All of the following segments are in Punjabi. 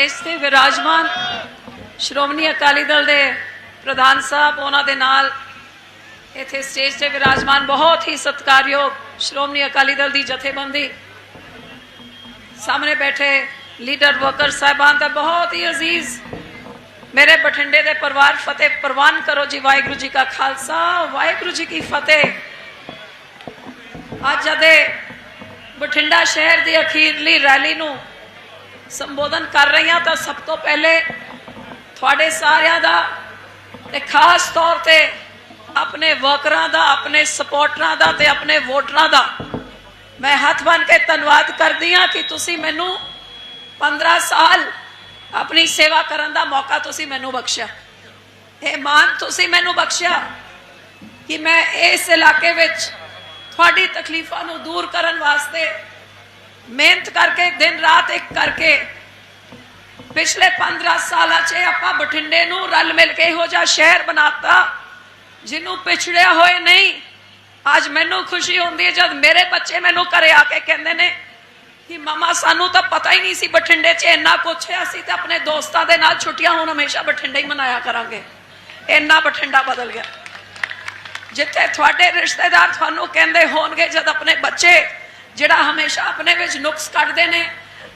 ਸਟੇਜ ਤੇ ਵਿਰਾਜਮਾਨ ਸ਼੍ਰੋਮਣੀ ਅਕਾਲੀ ਦਲ ਦੇ ਪ੍ਰਧਾਨ ਸਾਹਿਬ, ਉਹਨਾਂ ਦੇ ਨਾਲ ਇੱਥੇ ਸਟੇਜ ਤੇ ਵਿਰਾਜਮਾਨ ਬਹੁਤ ਹੀ ਸਤਿਕਾਰਯੋਗ ਸ਼੍ਰੋਮਣੀ ਅਕਾਲੀ ਦਲ ਦੀ ਜਥੇਬੰਦੀ ਸਾਹਮਣੇ ਬੈਠੇ ਲੀਡਰ ਵਰਕਰ ਸਾਹਿਬਾਨ ਦਾ ਬਹੁਤ ਹੀ ਅਜ਼ੀਜ਼ ਮੇਰੇ ਬਠਿੰਡੇ ਦੇ ਪਰਿਵਾਰ ਫਤਿਹ ਪ੍ਰਵਾਨ ਕਰੋ ਜੀ, ਵਾਹਿਗੁਰੂ ਜੀ ਕਾ ਖਾਲਸਾ, ਵਾਹਿਗੁਰੂ ਜੀ ਕੀ ਫਤਿਹ। ਅੱਜ ਜਦੇ ਬਠਿੰਡਾ ਸ਼ਹਿਰ ਦੀ ਅਖੀਰਲੀ ਰੈਲੀ ਨੂੰ ਸੰਬੋਧਨ ਕਰ ਰਹੀ ਹਾਂ ਤਾਂ ਸਭ ਤੋਂ ਪਹਿਲੇ ਤੁਹਾਡੇ ਸਾਰਿਆਂ ਦਾ ਤੇ ਖਾਸ ਤੌਰ ਤੇ ਆਪਣੇ ਵਰਕਰਾਂ ਦਾ, ਆਪਣੇ ਸਪੋਰਟਰਾਂ ਦਾ ਤੇ ਆਪਣੇ ਵੋਟਰਾਂ ਦਾ ਮੈਂ ਹੱਥ ਬੰਨ ਕੇ ਧੰਨਵਾਦ ਕਰਦੀ ਹਾਂ ਕਿ ਤੁਸੀਂ ਮੈਨੂੰ 15 ਸਾਲ ਆਪਣੀ ਸੇਵਾ ਕਰਨ ਦਾ ਮੌਕਾ ਤੁਸੀਂ ਮੈਨੂੰ ਬਖਸ਼ਿਆ। ਇਹ ਮਾਨ ਤੁਸੀਂ ਮੈਨੂੰ ਬਖਸ਼ਿਆ ਕਿ ਮੈਂ ਇਸ ਇਲਾਕੇ ਵਿੱਚ ਤੁਹਾਡੀ ਤਕਲੀਫਾਂ ਨੂੰ ਦੂਰ ਕਰਨ ਵਾਸਤੇ ਮਿਹਨਤ ਕਰਕੇ, ਦਿਨ ਰਾਤ ਇੱਕ ਕਰਕੇ। ਪਿਛਲੇ 15 ਸਾਲਾਂ 'ਚ ਆਪਾਂ ਬਠਿੰਡੇ ਨੂੰ ਰਲ ਮਿਲ ਕੇ ਇਹੋ ਜਿਹਾ ਸ਼ਹਿਰ ਬਣਾਤਾ, ਜਿਹਨੂੰ ਪਿਛੜਿਆ ਹੋਏ ਨਹੀਂ। ਅੱਜ ਮੈਨੂੰ ਖੁਸ਼ੀ ਹੁੰਦੀ ਹੈ ਜਦ ਮੇਰੇ ਬੱਚੇ ਮੈਨੂੰ ਘਰੇ ਆ ਕੇ ਕਹਿੰਦੇ ਨੇ ਕਿ ਮਮਾ, ਸਾਨੂੰ ਤਾਂ ਪਤਾ ਹੀ ਨਹੀਂ ਸੀ ਬਠਿੰਡੇ 'ਚ ਇੰਨਾ ਕੁਛ ਹੈ। ਅਸੀਂ ਤਾਂ ਆਪਣੇ ਦੋਸਤਾਂ ਦੇ ਨਾਲ ਛੁੱਟੀਆਂ ਹੁਣ ਹਮੇਸ਼ਾ ਬਠਿੰਡੇ ਹੀ ਮਨਾਇਆ ਕਰਾਂਗੇ। ਇੰਨਾ ਬਠਿੰਡਾ ਬਦਲ ਗਿਆ। ਜਿੱਥੇ ਤੁਹਾਡੇ ਰਿਸ਼ਤੇਦਾਰ ਤੁਹਾਨੂੰ ਕਹਿੰਦੇ ਹੋਣਗੇ, ਜਦ ਆਪਣੇ ਬੱਚੇ ਜਿਹੜਾ ਹਮੇਸ਼ਾ ਆਪਣੇ ਵਿੱਚ ਨੁਕਸ ਕੱਢਦੇ ਨੇ,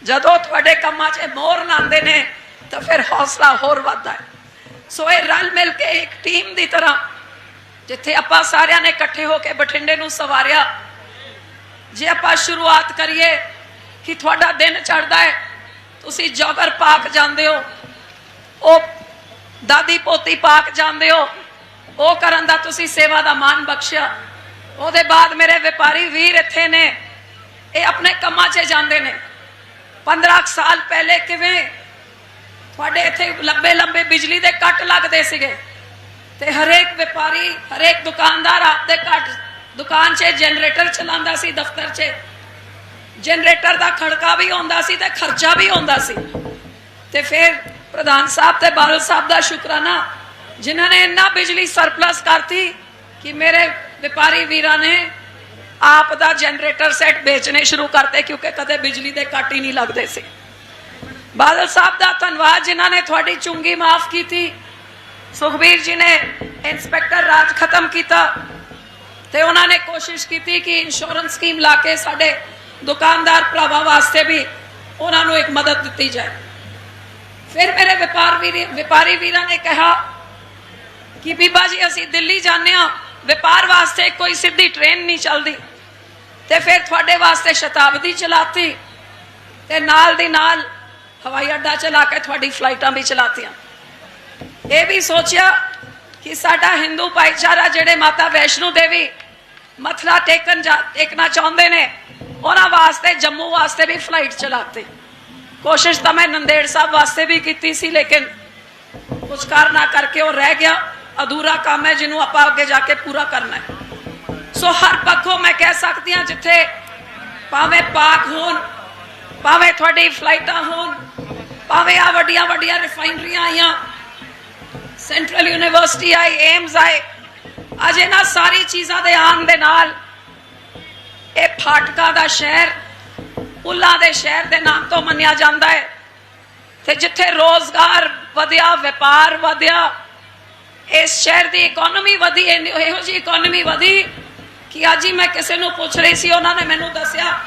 ਜਦੋਂ ਤੁਹਾਡੇ ਕੰਮਾਂ 'ਚ ਮੋਹਰ ਲਾਉਂਦੇ ਨੇ, ਤਾਂ ਫਿਰ ਹੌਸਲਾ ਹੋਰ ਵੱਧਦਾ ਹੈ। ਸੋ ਇਹ ਰਲ ਮਿਲ ਕੇ ਇੱਕ ਟੀਮ ਦੀ ਤਰ੍ਹਾਂ, ਜਿੱਥੇ ਆਪਾਂ ਸਾਰਿਆਂ ਨੇ ਇਕੱਠੇ ਹੋ ਕੇ ਬਠਿੰਡੇ ਨੂੰ ਸਵਾਰਿਆ, ਜੇ ਆਪਾਂ ਸ਼ੁਰੂਆਤ ਕਰੀਏ ਕਿ ਤੁਹਾਡਾ ਦਿਨ ਚੜਦਾ ਹੈ, ਤੁਸੀਂ ਜੋਗਰ ਪਾਕ ਜਾਂਦੇ ਹੋ, ਉਹ ਦਾਦੀ ਪੋਤੀ ਪਾਕ ਜਾਂਦੇ ਹੋ, ਉਹ ਕਰਨ ਦਾ ਤੁਸੀਂ ਸੇਵਾ ਦਾ ਮਾਨ ਬਖਸ਼ਿਆ, ਉਹਦੇ ਬਾਅਦ ਮੇਰੇ ਵਪਾਰੀ ਵੀਰ ਇੱਥੇ ਨੇ ਇਹ ਆਪਣੇ ਕੰਮਾਂ 'ਚ ਜਾਂਦੇ ਨੇ। 15 ਸਾਲ ਪਹਿਲੇ ਕਿਵੇਂ ਤੁਹਾਡੇ ਇੱਥੇ ਲੰਬੇ ਲੰਬੇ ਬਿਜਲੀ ਦੇ ਕੱਟ ਲੱਗਦੇ ਸੀਗੇ ਤੇ ਹਰੇਕ ਵਪਾਰੀ, ਹਰੇਕ ਦੁਕਾਨਦਾਰ ਆਪਦੇ ਘੱਟ ਦੁਕਾਨ 'ਚ ਜਨਰੇਟਰ ਚਲਾਉਂਦਾ ਸੀ, ਦਫ਼ਤਰ 'ਚ। ਜਨਰੇਟਰ ਦਾ ਖੜਕਾ ਵੀ ਆਉਂਦਾ ਸੀ ਤੇ ਖਰਚਾ ਵੀ ਆਉਂਦਾ ਸੀ। ਤੇ ਫਿਰ ਪ੍ਰਧਾਨ ਸਾਹਿਬ ਤੇ ਬਾਦਲ ਸਾਹਿਬ ਦਾ ਸ਼ੁਕਰਾਨਾ, ਜਿਨ੍ਹਾਂ ਨੇ ਇੰਨਾ ਬਿਜਲੀ ਸਰਪਲਸ ਕਰਤੀ ਕਿ ਮੇਰੇ ਵਪਾਰੀ ਵੀਰਾਂ ਨੇ ਆਪ ਦਾ ਜਨਰੇਟਰ ਸੈੱਟ ਵੇਚਣੇ ਸ਼ੁਰੂ ਕਰਤੇ ਕਿਉਂਕਿ ਕਦੇ ਬਿਜਲੀ ਦੇ ਕੱਟ ਹੀ ਨਹੀਂ ਲੱਗਦੇ ਸੀ। ਬਾਦਲ ਸਾਹਿਬ ਦਾ ਧੰਨਵਾਦ ਜਿਨ੍ਹਾਂ ਨੇ ਤੁਹਾਡੀ ਚੁੰਗੀ ਮਾਫ ਕੀਤੀ। ਸੁਖਬੀਰ ਜੀ ਨੇ ਇੰਸਪੈਕਟਰ ਰਾਜ ਖਤਮ ਕੀਤਾ ਤੇ ਉਹਨਾਂ ਨੇ ਕੋਸ਼ਿਸ਼ ਕੀਤੀ ਕਿ ਇੰਸ਼ੋਰੈਂਸ ਸਕੀਮ ਲਾ ਕੇ ਸਾਡੇ ਦੁਕਾਨਦਾਰ ਭਰਾਵਾਂ ਵਾਸਤੇ ਵੀ ਉਹਨਾਂ ਨੂੰ ਇੱਕ ਮਦਦ ਦਿੱਤੀ ਜਾਏ। ਫਿਰ ਮੇਰੇ ਵਪਾਰ ਵੀਰ ਵਪਾਰੀ ਵੀਰਾਂ ਨੇ ਕਿਹਾ ਕਿ ਬੀਬਾ ਜੀ, ਅਸੀਂ ਦਿੱਲੀ ਜਾਂਦੇ ਆ ਵਪਾਰ ਵਾਸਤੇ ਕੋਈ ਸਿੱਧੀ ਟ੍ਰੇਨ ਨਹੀਂ ਚੱਲਦੀ। ਤੇ ਫਿਰ ਤੁਹਾਡੇ ਵਾਸਤੇ ਸ਼ਤਾਬਦੀ ਚਲਾਤੀ। ਤੇ ਨਾਲ ਦੀ ਨਾਲ ਹਵਾਈ ਅੱਡਾ ਚਲਾ ਕੇ ਤੁਹਾਡੀ ਫਲਾਈਟਾਂ ਵੀ ਚਲਾਤੀਆਂ। ਇਹ ਵੀ ਸੋਚਿਆ ਕਿ ਸਾਡਾ ਹਿੰਦੂ ਭਾਈਚਾਰਾ ਜਿਹੜੇ ਮਾਤਾ ਵੈਸ਼ਨੂ ਦੇਵੀ ਮਥਰਾ ਟੇਕਣ ਜਾ ਟੇਕਣਾ ਚਾਹੁੰਦੇ ਨੇ, ਉਹਨਾਂ ਵਾਸਤੇ, ਜੰਮੂ ਵਾਸਤੇ ਵੀ ਫਲਾਈਟ ਚਲਾਤੀ। ਕੋਸ਼ਿਸ਼ ਤਾਂ ਮੈਂ ਨੰਦੇੜ ਸਾਹਿਬ ਵਾਸਤੇ ਵੀ ਕੀਤੀ ਸੀ, ਲੇਕਿਨ ਕੁਝ ਕਾਰਨਾ ਕਰਕੇ ਉਹ ਰਹਿ ਗਿਆ। ਅਧੂਰਾ ਕੰਮ ਹੈ ਜਿਹਨੂੰ ਆਪਾਂ ਅੱਗੇ ਜਾ ਕੇ ਪੂਰਾ ਕਰਨਾ ਹੈ। ਸੋ ਹਰ ਪੱਖੋਂ ਮੈਂ ਕਹਿ ਸਕਦੀ ਹਾਂ ਜਿੱਥੇ ਭਾਵੇਂ ਪਾਕ ਹੋਣ, ਭਾਵੇਂ ਤੁਹਾਡੀ ਫਲਾਈਟਾਂ ਹੋਣ, ਭਾਵੇਂ ਆ ਵੱਡੀਆਂ ਵੱਡੀਆਂ ਰਿਫਾਈਨਰੀਆਂ ਆਈਆਂ ਸੈਂਟਰਲ ਯੂਨੀਵਰਸਿਟੀ ਆਈ ਏਮਸ ਆਏ, ਅੱਜ ਇਹਨਾਂ ਸਾਰੀ ਚੀਜ਼ਾਂ ਦੇ ਆਉਣ ਦੇ ਨਾਲ ਇਹ ਫਾਟਕਾ ਦਾ ਸ਼ਹਿਰ, ਪੁੱਲਾਂ ਦੇ ਸ਼ਹਿਰ ਦੇ ਨਾਮ ਤੋਂ ਮੰਨਿਆ ਜਾਂਦਾ ਹੈ। ਤੇ ਜਿੱਥੇ ਰੋਜ਼ਗਾਰ ਵਧਿਆ, ਵਪਾਰ ਵਧਿਆ ਇਸ ਸ਼ਹਿਰ ਦੀ ਇਕਨੋਮੀ ਵਧੀ ਇਹੋ ਇਹੋ ਜੀ ਇਕਨੋਮੀ ਵਧੀ ਕਿ ਅੱਜ ਹੀ ਮੈਂ ਕਿਸੇ ਨੂੰ ਪੁੱਛ ਰਹੀ ਸੀ, ਉਹਨਾਂ ਨੇ ਮੈਨੂੰ ਦੱਸਿਆ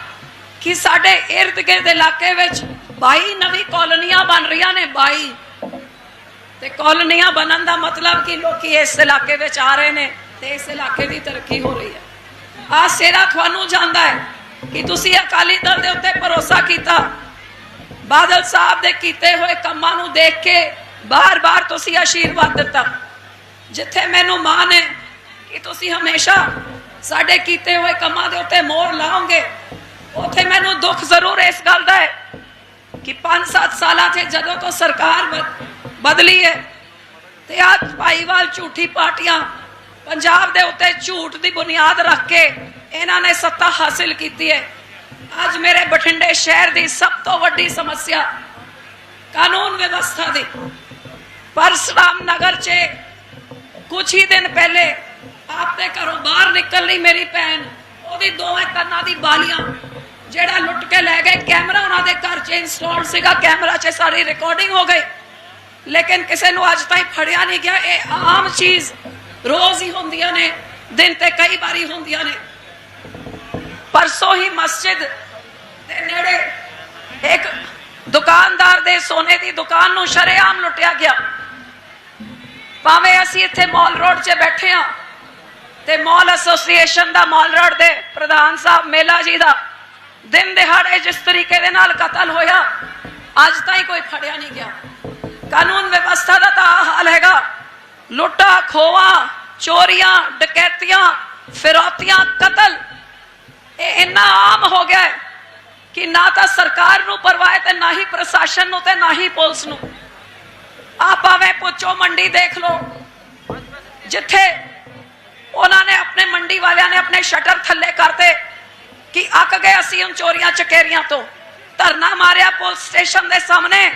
ਕਿ ਸਾਡੇ ਇਰਦ ਗਿਰਦ ਇਲਾਕੇ ਵਿੱਚ 22 ਨਵੀਂ ਕਾਲੋਨੀਆਂ ਬਣ ਰਹੀਆਂ ਨੇ 22 ਤੇ ਕਾਲੋਨੀਆਂ ਬਣਨ ਦਾ ਮਤਲਬ ਕਿ? ਲੋਕੀ ਇਸ ਇਲਾਕੇ ਵਿੱਚ ਆ ਰਹੇ ਨੇ ਤੇ ਇਸ ਇਲਾਕੇ ਦੀ ਤਰੱਕੀ ਹੋ ਰਹੀ ਹੈ। ਆ ਸੇਰਾ ਤੁਹਾਨੂੰ ਜਾਂਦਾ ਹੈ ਕਿ ਤੁਸੀਂ ਅਕਾਲੀ ਦਲ ਦੇ ਉੱਤੇ ਭਰੋਸਾ ਕੀਤਾ। ਬਾਦਲ ਸਾਹਿਬ ਦੇ ਕੀਤੇ ਹੋਏ ਕੰਮਾਂ ਨੂੰ ਦੇਖ ਕੇ ਬਾਰ-ਬਾਰ ਤੁਸੀਂ ਆਸ਼ੀਰਵਾਦ ਦਿੱਤਾ। ਜਿੱਥੇ ਮੈਨੂੰ ਮਾਣ ਹੈ ਕਿ ਤੁਸੀਂ ਹਮੇਸ਼ਾ ਸਾਡੇ ਕੀਤੇ ਹੋਏ ਕੰਮਾਂ ਦੇ ਉੱਤੇ ਮੋਹਰ ਲਾਓਗੇ, ਉੱਥੇ ਮੈਨੂੰ ਦੁੱਖ ਜ਼ਰੂਰ ਇਸ ਗੱਲ ਦਾ ਹੈ ਕਿ 5-7 ਸਾਲਾਂ ਤੇ ਜਦੋਂ ਤੋਂ ਸਰਕਾਰ ਬਦਲੀ ਹੈ ਤੇ ਆ ਭਾਈਵਾਲ ਝੂਠੀ ਪਾਰਟੀਆਂ ਪੰਜਾਬ ਦੇ ਉੱਤੇ ਝੂਠ ਦੀ ਬੁਨਿਆਦ ਰੱਖ ਕੇ ਇਹਨਾਂ ਨੇ ਸੱਤਾ ਹਾਸਿਲ ਕੀਤੀ ਹੈ। ਅੱਜ ਮੇਰੇ ਬਠਿੰਡੇ ਸ਼ਹਿਰ ਦੀ ਸਭ ਤੋਂ ਵੱਡੀ ਸਮੱਸਿਆ ਕਾਨੂੰਨ ਵਿਵਸਥਾ ਦੀ। ਪਰਸਰਾਮ ਨਗਰ 'ਚ ਕੁਝ ਹੀ ਦਿਨ ਪਹਿਲੇ ਆਪਦੇ ਘਰੋਂ ਬਾਹਰ ਨਿਕਲ ਲਈ ਮੇਰੀ ਭੈਣ, ਉਹਦੀ ਦੋਵੇਂ ਕੰਨਾਂ ਦੀ ਬਾਲੀਆਂ ਜਿਹੜਾ ਲੁੱਟ ਕੇ ਲੈ ਗਏ। ਕੈਮਰਾ ਉਹਨਾਂ ਦੇ ਘਰ 'ਚ ਇੰਸਟਾਲ ਸੀਗਾ, ਕੈਮਰਾ 'ਚ ਸਾਰੀ ਰਿਕਾਰਡਿੰਗ ਹੋ ਗਈ। ਲੇਕਿਨ ਕਿਸੇ ਨੂੰ ਅੱਜ ਤਾਈਂ ਫੜਿਆ ਨਹੀਂ ਗਿਆ। ਇਹ ਆਮ ਚੀਜ਼ ਰੋਜ਼ ਹੀ ਹੁੰਦੀਆਂ ਨੇ, ਦਿਨ ਤੇ ਕਈ ਵਾਰੀ ਹੁੰਦੀਆਂ ਨੇ। ਪਰਸੋਂ ਹੀ ਮਸਜਿਦ ਦੇ ਨੇੜੇ ਇੱਕ ਦੁਕਾਨਦਾਰ ਦੇ ਸੋਨੇ ਦੀ ਦੁਕਾਨ ਨੂੰ ਸ਼ਰੇਆਮ ਲੁੱਟਿਆ ਗਿਆ। ਭਾਵੇਂ ਅਸੀਂ ਇੱਥੇ ਮਾਲ ਰੋਡ 'ਚ ਬੈਠੇ ਹਾਂ ਤੇ ਮਾਲ ਐਸੋਸੀਏਸ਼ਨ ਦਾ ਮਾਲ ਰੋਡ ਦੇ ਪ੍ਰਧਾਨ ਸਾਹਿਬ ਮੇਲਾ ਜੀ ਦਾ ਦਿਨ ਦਿਹਾੜੇ ਜਿਸ ਤਰੀਕੇ ਦੇ ਨਾਲ ਕਤਲ ਹੋਇਆ, ਅੱਜ ਤਾਈਂ ਕੋਈ ਫੜਿਆ ਨਹੀਂ ਗਿਆ। ਕਾਨੂੰਨ ਵਿਵਸਥਾ ਦਾ ਤਾਂ ਆਹ ਹਾਲ ਹੈਗਾ। ਲੁੱਟਾ ਖੋਵਾ ਚੋਰੀਆਂ, ਡਕੈਤੀਆਂ, ਫਿਰੌਤੀਆਂ, ਕਤਲ, ਇਹ ਇੰਨਾ ਆਮ ਹੋ ਗਿਆ ਕਿ ਨਾ ਤਾਂ ਸਰਕਾਰ ਨੂੰ ਪਰਵਾਹ ਤੇ ਨਾ ਹੀ ਪ੍ਰਸ਼ਾਸਨ ਨੂੰ ਤੇ ਨਾ ਹੀ ਪੁਲਿਸ ਨੂੰ। ਆ ਭਾਵੇਂ ਪੁੱਛੋ, ਮੰਡੀ ਦੇਖ ਲਓ। ਜਿੱਥੇ ਉਹਨਾਂ ਨੇ ਆਪਣੇ ਮੰਡੀ ਵਾਲਿਆਂ ਨੇ ਆਪਣੇ ਸ਼ਟਰ ਥੱਲੇ ਕਰਤੇ ਕਿ ਅੱਕ ਗਏ ਅਸੀਂ ਉਨ ਚੋਰੀਆਂ ਚਕੇਰੀਆਂ ਤੋਂ। ਧਰਨਾ ਮਾਰਿਆ ਪੁਲਿਸ ਸਟੇਸ਼ਨ ਦੇ ਸਾਹਮਣੇ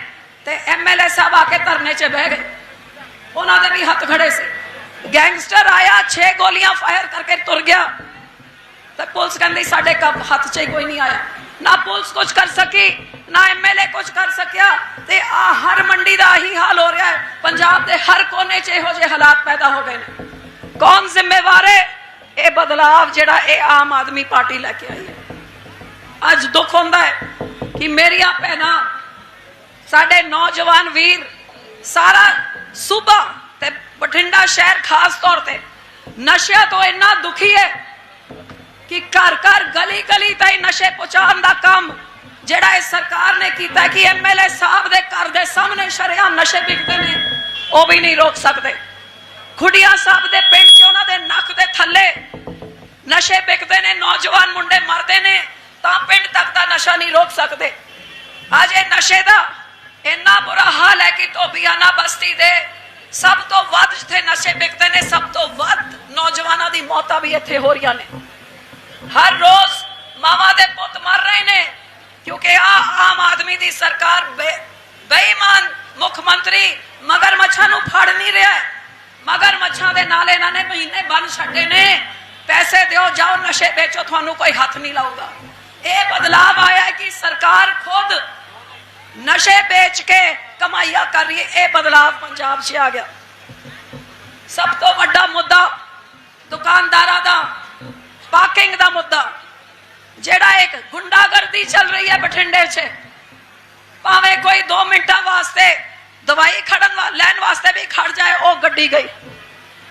ਤੇ ਐਮਐਲਏ ਸਾਹਿਬ ਆ ਕੇ ਧਰਨੇ 'ਚ ਬਹਿ ਗਏ। ਉਹਨਾਂ ਦੇ ਵੀ ਹੱਥ ਖੜੇ ਸੀ। ਗੈਂਗਸਟਰ ਆਇਆ 6 ਗੋਲੀਆਂ ਫਾਇਰ ਕਰਕੇ ਤੁਰ ਗਿਆ। ਤੇ ਪੁਲਿਸ ਕਹਿੰਦੀ, ਸਾਡੇ ਕੱਪ ਹੱਥ 'ਚ ਹੀ ਕੋਈ ਨਹੀਂ ਆਇਆ। ਨਾ ਪੁਲਿਸ ਕੁਝ ਕਰ ਸਕੀ, ਨਾ ਐਮਐਲਏ ਕੁਝ ਕਰ ਸਕਿਆ, ਤੇ ਆ ਹਰ ਮੰਡੀ ਦਾ ਆਹੀ ਹਾਲ ਹੋ ਰਿਹਾ ਹੈ। ਪੰਜਾਬ ਦੇ ਹਰ ਕੋਨੇ 'ਚ ਇਹੋ ਜਿਹੇ ਹਾਲਾਤ ਪੈਦਾ ਹੋ ਗਏ ਨੇ। ਕੌਣ ਜ਼ਿੰਮੇਵਾਰ ਹੈ? ਇਹ ਬਦਲਾਵ ਜਿਹੜਾ ਇਹ ਆਮ ਆਦਮੀ ਪਾਰਟੀ ਲੈ ਕੇ ਆਈ ਹੈ। ਅੱਜ ਦੁੱਖ ਹੁੰਦਾ ਹੈ ਕਿ ਮੇਰੀਆਂ ਭੈਣਾਂ, ਸਾਡੇ ਨੌਜਵਾਨ ਵੀਰ ਸਾਰਾ ਸੂਬਾ ਤੇ ਬਠਿੰਡਾ ਸ਼ਹਿਰ ਖਾਸ ਤੌਰ ਤੇ ਨਸ਼ਿਆਂ ਤੋਂ ਇੰਨਾ ਦੁਖੀ ਹੈ ਕਿ ਘਰ ਘਰ ਗਲੀ ਗਲੀ ਤਾਈਂ ਨਸ਼ੇ ਪਹੁੰਚਾਉਣ ਦਾ ਕੰਮ ਜਿਹੜਾ ਇਹ ਸਰਕਾਰ ਨੇ ਕੀਤਾ ਕਿ ਐਮਐਲਏ ਸਾਹਿਬ ਦੇ ਘਰ ਦੇ ਸਾਹਮਣੇ ਸ਼ਰੇਆਮ ਨਸ਼ੇ ਵਿਕਦੇ ਨੇ, ਉਹ ਵੀ ਨਹੀਂ ਰੋਕ ਸਕਦੇ। ਖੁੱਡੀਆਂ ਸਾਹਿਬ ਦੇ ਪਿੰਡ 'ਚ ਉਹਨਾਂ ਦੇ ਨੱਕ ਦੇ ਥੱਲੇ ਨਸ਼ੇ ਵਿਕਦੇ ਨੇ, ਨੌਜਵਾਨ ਮੁੰਡੇ ਮਰਦੇ ਨੇ, ਤਾਂ ਪਿੰਡ ਤੱਕ ਦਾ ਨਸ਼ਾ ਨਹੀਂ ਰੋਕ ਸਕਦੇ। ਅੱਜ ਇਹ ਨਸ਼ੇ ਦਾ ਇੰਨਾ ਬੁਰਾ ਹਾਲ ਹੈ ਕਿ ਧੋਬੀਆਣਾ ਬਸਤੀ ਦੇ ਸਭ ਤੋਂ ਵੱਧ ਜਿੱਥੇ ਨਸ਼ੇ ਵਿਕਦੇ ਨੇ, ਸਭ ਤੋਂ ਵੱਧ ਨੌਜਵਾਨਾਂ ਦੀ ਮੌਤਾਂ ਵੀ ਇੱਥੇ ਹੋ ਰਹੀਆਂ ਨੇ। ਹਰ ਰੋਜ਼ ਮਾਵਾ ਦੇ ਪੁੱਤ ਮਰ ਰਹੇ ਨੇ ਕਿਉਂਕਿ ਆ ਆਮ ਆਦਮੀ ਦੀ ਸਰਕਾਰ ਬੇ- ਬੇਈਮਾਨ ਮੁੱਖ ਮੰਤਰੀ ਮਗਰ ਮੱਛਾਂ ਨੂੰ ਫੜ ਨਹੀਂ ਰਿਹਾ ਹੈ। ਮਗਰ ਮੱਛਾਂ ਦੇ ਨਾਲ ਇਹਨਾਂ ਨੇ ਮਹੀਨੇ ਬੰਨ ਛੱਡੇ ਨੇ ਪੈਸੇ ਦਿਓ ਜਾਓ ਨਸ਼ੇ ਵੇਚੋ ਤੁਹਾਨੂੰ ਕੋਈ ਹੱਥ ਨਹੀਂ ਲਾਊਗਾ ਇਹ ਬਦਲਾਵ ਆਇਆ ਹੈ ਕਿ ਸਰਕਾਰ ਖੁਦ ਨਸ਼ੇ ਵੇਚ ਕੇ ਕਮਾਈਆਂ ਕਰ ਰਹੀ ਹੈ ਇਹ ਬਦਲਾਵ ਪੰਜਾਬ 'ਚ ਆ ਗਿਆ ਸਭ ਤੋਂ ਵੱਡਾ ਮੁੱਦਾ ਦੁਕਾਨਦਾਰਾਂ ਦਾ ਪਾਰਕਿੰਗ ਦਾ ਮੁੱਦਾ। ਜਿਹੜਾ ਇੱਕ ਗੁੰਡਾਗਰਦੀ ਚੱਲ ਰਹੀ ਹੈ ਬਠਿੰਡੇ 'ਚ, ਭਾਵੇਂ ਕੋਈ 2 ਮਿੰਟਾਂ ਵਾਸਤੇ ਦਵਾਈ ਖੜਨ ਲੈਣ ਵਾਸਤੇ ਵੀ ਖੜ ਜਾਏ, ਉਹ ਗੱਡੀ ਗਈ।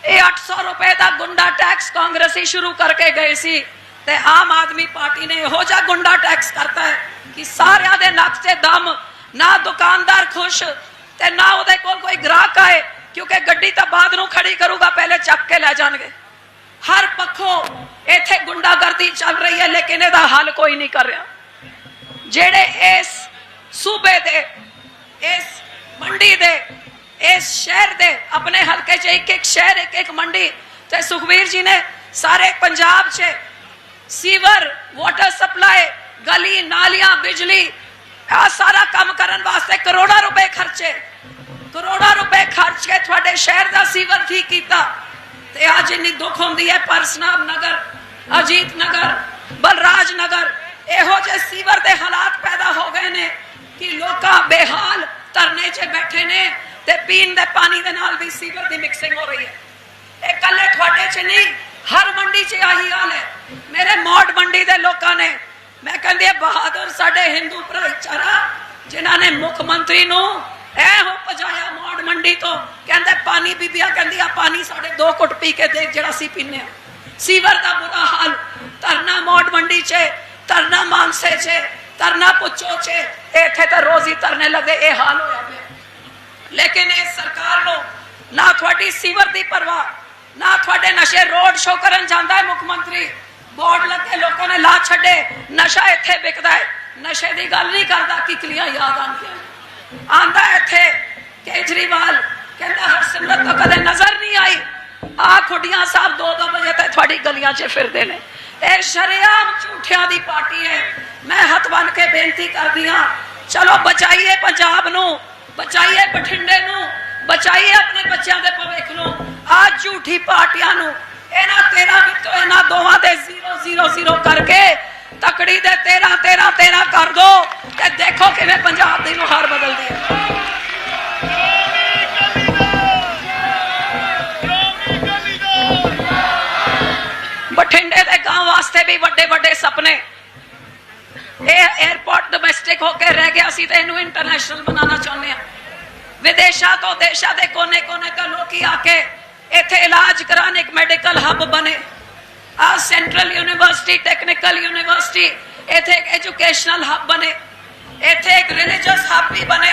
ਇਹ 800 ਰੁਪਏ ਦਾ ਗੁੰਡਾ ਟੈਕਸ ਕਾਂਗਰਸੀ ਸ਼ੁਰੂ ਕਰਕੇ ਗਏ ਸੀ ਤੇ ਆਮ ਆਦਮੀ ਪਾਰਟੀ ਨੇ ਇਹੋ ਜਿਹਾ ਗੁੰਡਾ ਟੈਕਸ ਕਰਤਾ ਹੈ ਕਿ ਸਾਰਿਆਂ ਦੇ ਨੱਕ 'ਤੇ ਦਮ, ਨਾ ਦੁਕਾਨਦਾਰ ਖੁਸ਼ ਤੇ ਨਾ ਉਹਦੇ ਕੋਲ ਕੋਈ ਗ੍ਰਾਹਕ ਆਏ, ਕਿਉਂਕਿ ਗੱਡੀ ਤਾਂ ਬਾਅਦ ਨੂੰ ਖੜੀ ਕਰੂਗਾ, ਪਹਿਲੇ ਚੱਕ ਕੇ ਲੈ ਜਾਣਗੇ। ਹਰ ਪੱਖੋਂ ਇੱਥੇ ਗੁੰਡਾਗਰਦੀ ਚੱਲ ਰਹੀ ਹੈ, ਲੇਕਿਨ ਇਹਦਾ ਹੱਲ ਕੋਈ ਨਹੀਂ ਕਰ ਰਿਹਾ। ਜਿਹੜੇ ਇਸ ਸੂਬੇ ਦੇ, ਇਸ ਮੰਡੀ ਦੇ, ਇਸ ਸ਼ਹਿਰ ਦੇ ਆਪਣੇ ਹਲਕੇ 'ਚ ਇੱਕ ਇੱਕ ਸ਼ਹਿਰ, ਇੱਕ ਇੱਕ ਮੰਡੀ ਤੇ ਸੁਖਵੀਰ ਜੀ ਨੇ ਸਾਰੇ ਪੰਜਾਬ 'ਚ ਸੀਵਰ, ਵਾਟਰ ਸਪਲਾਈ, ਗਲੀ, ਨਾਲੀਆਂ, ਬਿਜਲੀ ਆ ਸਾਰਾ ਕੰਮ ਕਰਨ ਵਾਸਤੇ ਕਰੋੜਾਂ ਰੁਪਏ ਖਰਚੇ, ਕਰੋੜਾਂ ਰੁਪਏ ਖਰਚ ਕੇ ਤੁਹਾਡੇ ਸ਼ਹਿਰ ਦਾ ਸੀਵਰ ਠੀਕ ਕੀਤਾ। ਤੇ ਅੱਜ ਇੰਨੀ ਦੁੱਖ ਹੁੰਦੀ ਹੈ ਪਰਸਨਾਮ ਨਗਰ, ਅਜੀਤ ਨਗਰ, ਬਲਰਾਜ ਨਗਰ, ਇਹੋ ਜਿਹੇ ਸੀਵਰ ਦੇ ਹਾਲਾਤ ਪੈਦਾ ਹੋ ਗਏ ਨੇ ਕਿ ਲੋਕਾਂ ਬੇਹਾਲ ਧਰਨੇ 'ਚ ਬੈਠੇ ਨੇ ਤੇ ਪੀਣ ਦੇ ਪਾਣੀ ਦੇ ਨਾਲ ਵੀ ਸੀਵਰ ਦੀ ਮਿਕਸਿੰਗ ਹੋ ਰਹੀ ਹੈ। ਇਹ ਕੱਲੇ ਤੁਹਾਡੇ 'ਚ ਨਹੀਂ, ਹਰ ਮੰਡੀ 'ਚ ਆਹੀ ਹਾਲ ਹੈ। ਮੇਰੇ ਮੌੜ ਮੰਡੀ ਦੇ ਲੋਕਾਂ ਨੇ, ਮੈਂ ਕਹਿੰਦੀ ਆ ਬਹਾਦਰ ਸਾਡੇ ਹਿੰਦੂ ਭਾਈਚਾਰਾ ਜਿਨ੍ਹਾਂ ਨੇ ਮੁੱਖ ਮੰਤਰੀ ਨੂੰ ਇਹੋ ਹੋ ਪਜਾਇਆ ਮੌੜ ਮੰਡੀ ਤੋਂ। ਕਹਿੰਦੇ, ਪਾਣੀ ਬੀਬੀਆਂ, ਕਹਿੰਦੀ ਆ ਪਾਣੀ ਸਾਡੇ ਦੋ ਘੁੱਟ ਪੀ ਕੇ ਦੇਖ ਜਿਹੜਾ ਅਸੀਂ ਪੀਨੇ ਆ ਸੀਵਰ ਦਾ ਬੁਰਾ ਹਾਲ। ਧਰਨਾ ਮੌੜ ਮੰਡੀ 'ਚ ਧਰਨਾ ਮਾਨਸੇ 'ਚ ਧਰਨਾ ਪੁੱਛੋ 'ਚ ਇੱਥੇ ਤਾਂ ਰੋਜ਼ ਹੀ ਲੱਗੇ, ਇਹ ਹਾਲ ਹੋਇਆ ਪਿਆ। ਲੇਕਿਨ ਇਸ ਸਰਕਾਰ ਨੂੰ ਨਾ ਤੁਹਾਡੀ ਸੀਵਰ ਦੀ ਪਰਵਾਹ, ਨਾ ਤੁਹਾਡੇ ਨਸ਼ੇ ਰੋਡ ਸ਼ੋ ਕਰਨ ਜਾਂਦਾ ਹੈ ਮੁੱਖ ਮੰਤਰੀ। ਬੋਰਡ ਲੱਗੇ, ਲੋਕਾਂ ਨੇ ਲਾ ਛੱਡੇ, ਨਸ਼ਾ ਇੱਥੇ ਵਿਕਦਾ ਹੈ। ਨਸ਼ੇ ਦੀ ਗੱਲ ਨਹੀਂ ਕਰਦਾ ਕਿਕਲੀਆਂ ਯਾਦ ਆਉਂਦੀਆਂ ਆਂਦਾ ਕੇਜਰੀਵਾਲ ਕਹਿੰਦਾ ਹਰਸਿਮਰਤ ਤੋਂ ਕਦੇ ਨਜ਼ਰ ਨਹੀਂ ਆਈ। ਆ ਖੁੱਡੀਆਂ ਸਾਹਿਬ 2-2 ਵਜੇ ਤੱਕ ਤੁਹਾਡੀ ਗਲੀਆਂ 'ਚ ਫਿਰਦੇ ਨੇ। ਇਹ ਸ਼ਰੇਆਮ ਝੂਠਿਆਂ ਦੀ ਪਾਰਟੀ ਹੈ। ਮੈਂ ਹੱਥ ਬੰਨ ਕੇ ਬੇਨਤੀ ਕਰਦੀ ਹਾਂ, ਚਲੋ ਬਚਾਈਏ ਪੰਜਾਬ ਨੂੰ, ਬਚਾਈਏ ਬਠਿੰਡੇ ਨੂੰ, ਬਚਾਈਏ ਆਪਣੇ ਬੱਚਿਆਂ ਦੇ ਭਵਿੱਖ ਨੂੰ। ਆ ਝੂਠੀ ਪਾਰਟੀਆਂ ਨੂੰ ਇਹਨਾਂ ਤੇਰਾ ਵਿੱਚੋਂ ਇਹਨਾਂ ਦੋਵਾਂ ਦੇ 0 0 0 ਕਰਕੇ ਤਕੜੀ ਦੇ 13 13 13 ਕਰ ਦੋ ਤੇ ਦੇਖੋ ਕਿਵੇਂ ਪੰਜਾਬ ਦੀ ਨੁਹਾਰ ਬਦਲਦੀ ਹੈ। ਬਠਿੰਡੇ ਦੇ ਗਾਂਵ ਵਾਸਤੇ ਵੀ ਵੱਡੇ ਵੱਡੇ ਸੁਪਨੇ। ਇਹ 에어ਪੋਰਟ ਡੋਮੈਸਟਿਕ ਹੋ ਕੇ ਰਹਿ ਗਿਆ ਸੀ ਤੇ ਇਹਨੂੰ ਇੰਟਰਨੈਸ਼ਨਲ ਬਣਾਉਣਾ ਚਾਹੁੰਦੇ ਆ ਵਿਦੇਸ਼ਾਂ ਤੋਂ ਦੇਸ਼ਾਂ ਦੇ ਕੋਨੇ-ਕੋਨੇ ਤੋਂ ਲੋਕੀ ਆ ਕੇ ਇੱਥੇ ਇਲਾਜ ਕਰਾਉਣ ਇੱਕ ਮੈਡੀਕਲ ਹੱਬ ਬਣੇ। ਆ ਸੈਂਟਰਲ ਯੂਨੀਵਰਸਿਟੀ ਟੈਕਨੀਕਲ ਯੂਨੀਵਰਸਿਟੀ ਇੱਥੇ ਇੱਕ ਐਜੂਕੇਸ਼ਨਲ ਹੱਬ ਬਣੇ। ਇੱਥੇ ਇੱਕ ਰਿਲੀਜੀਅਸ ਹੱਬ ਵੀ ਬਣੇ।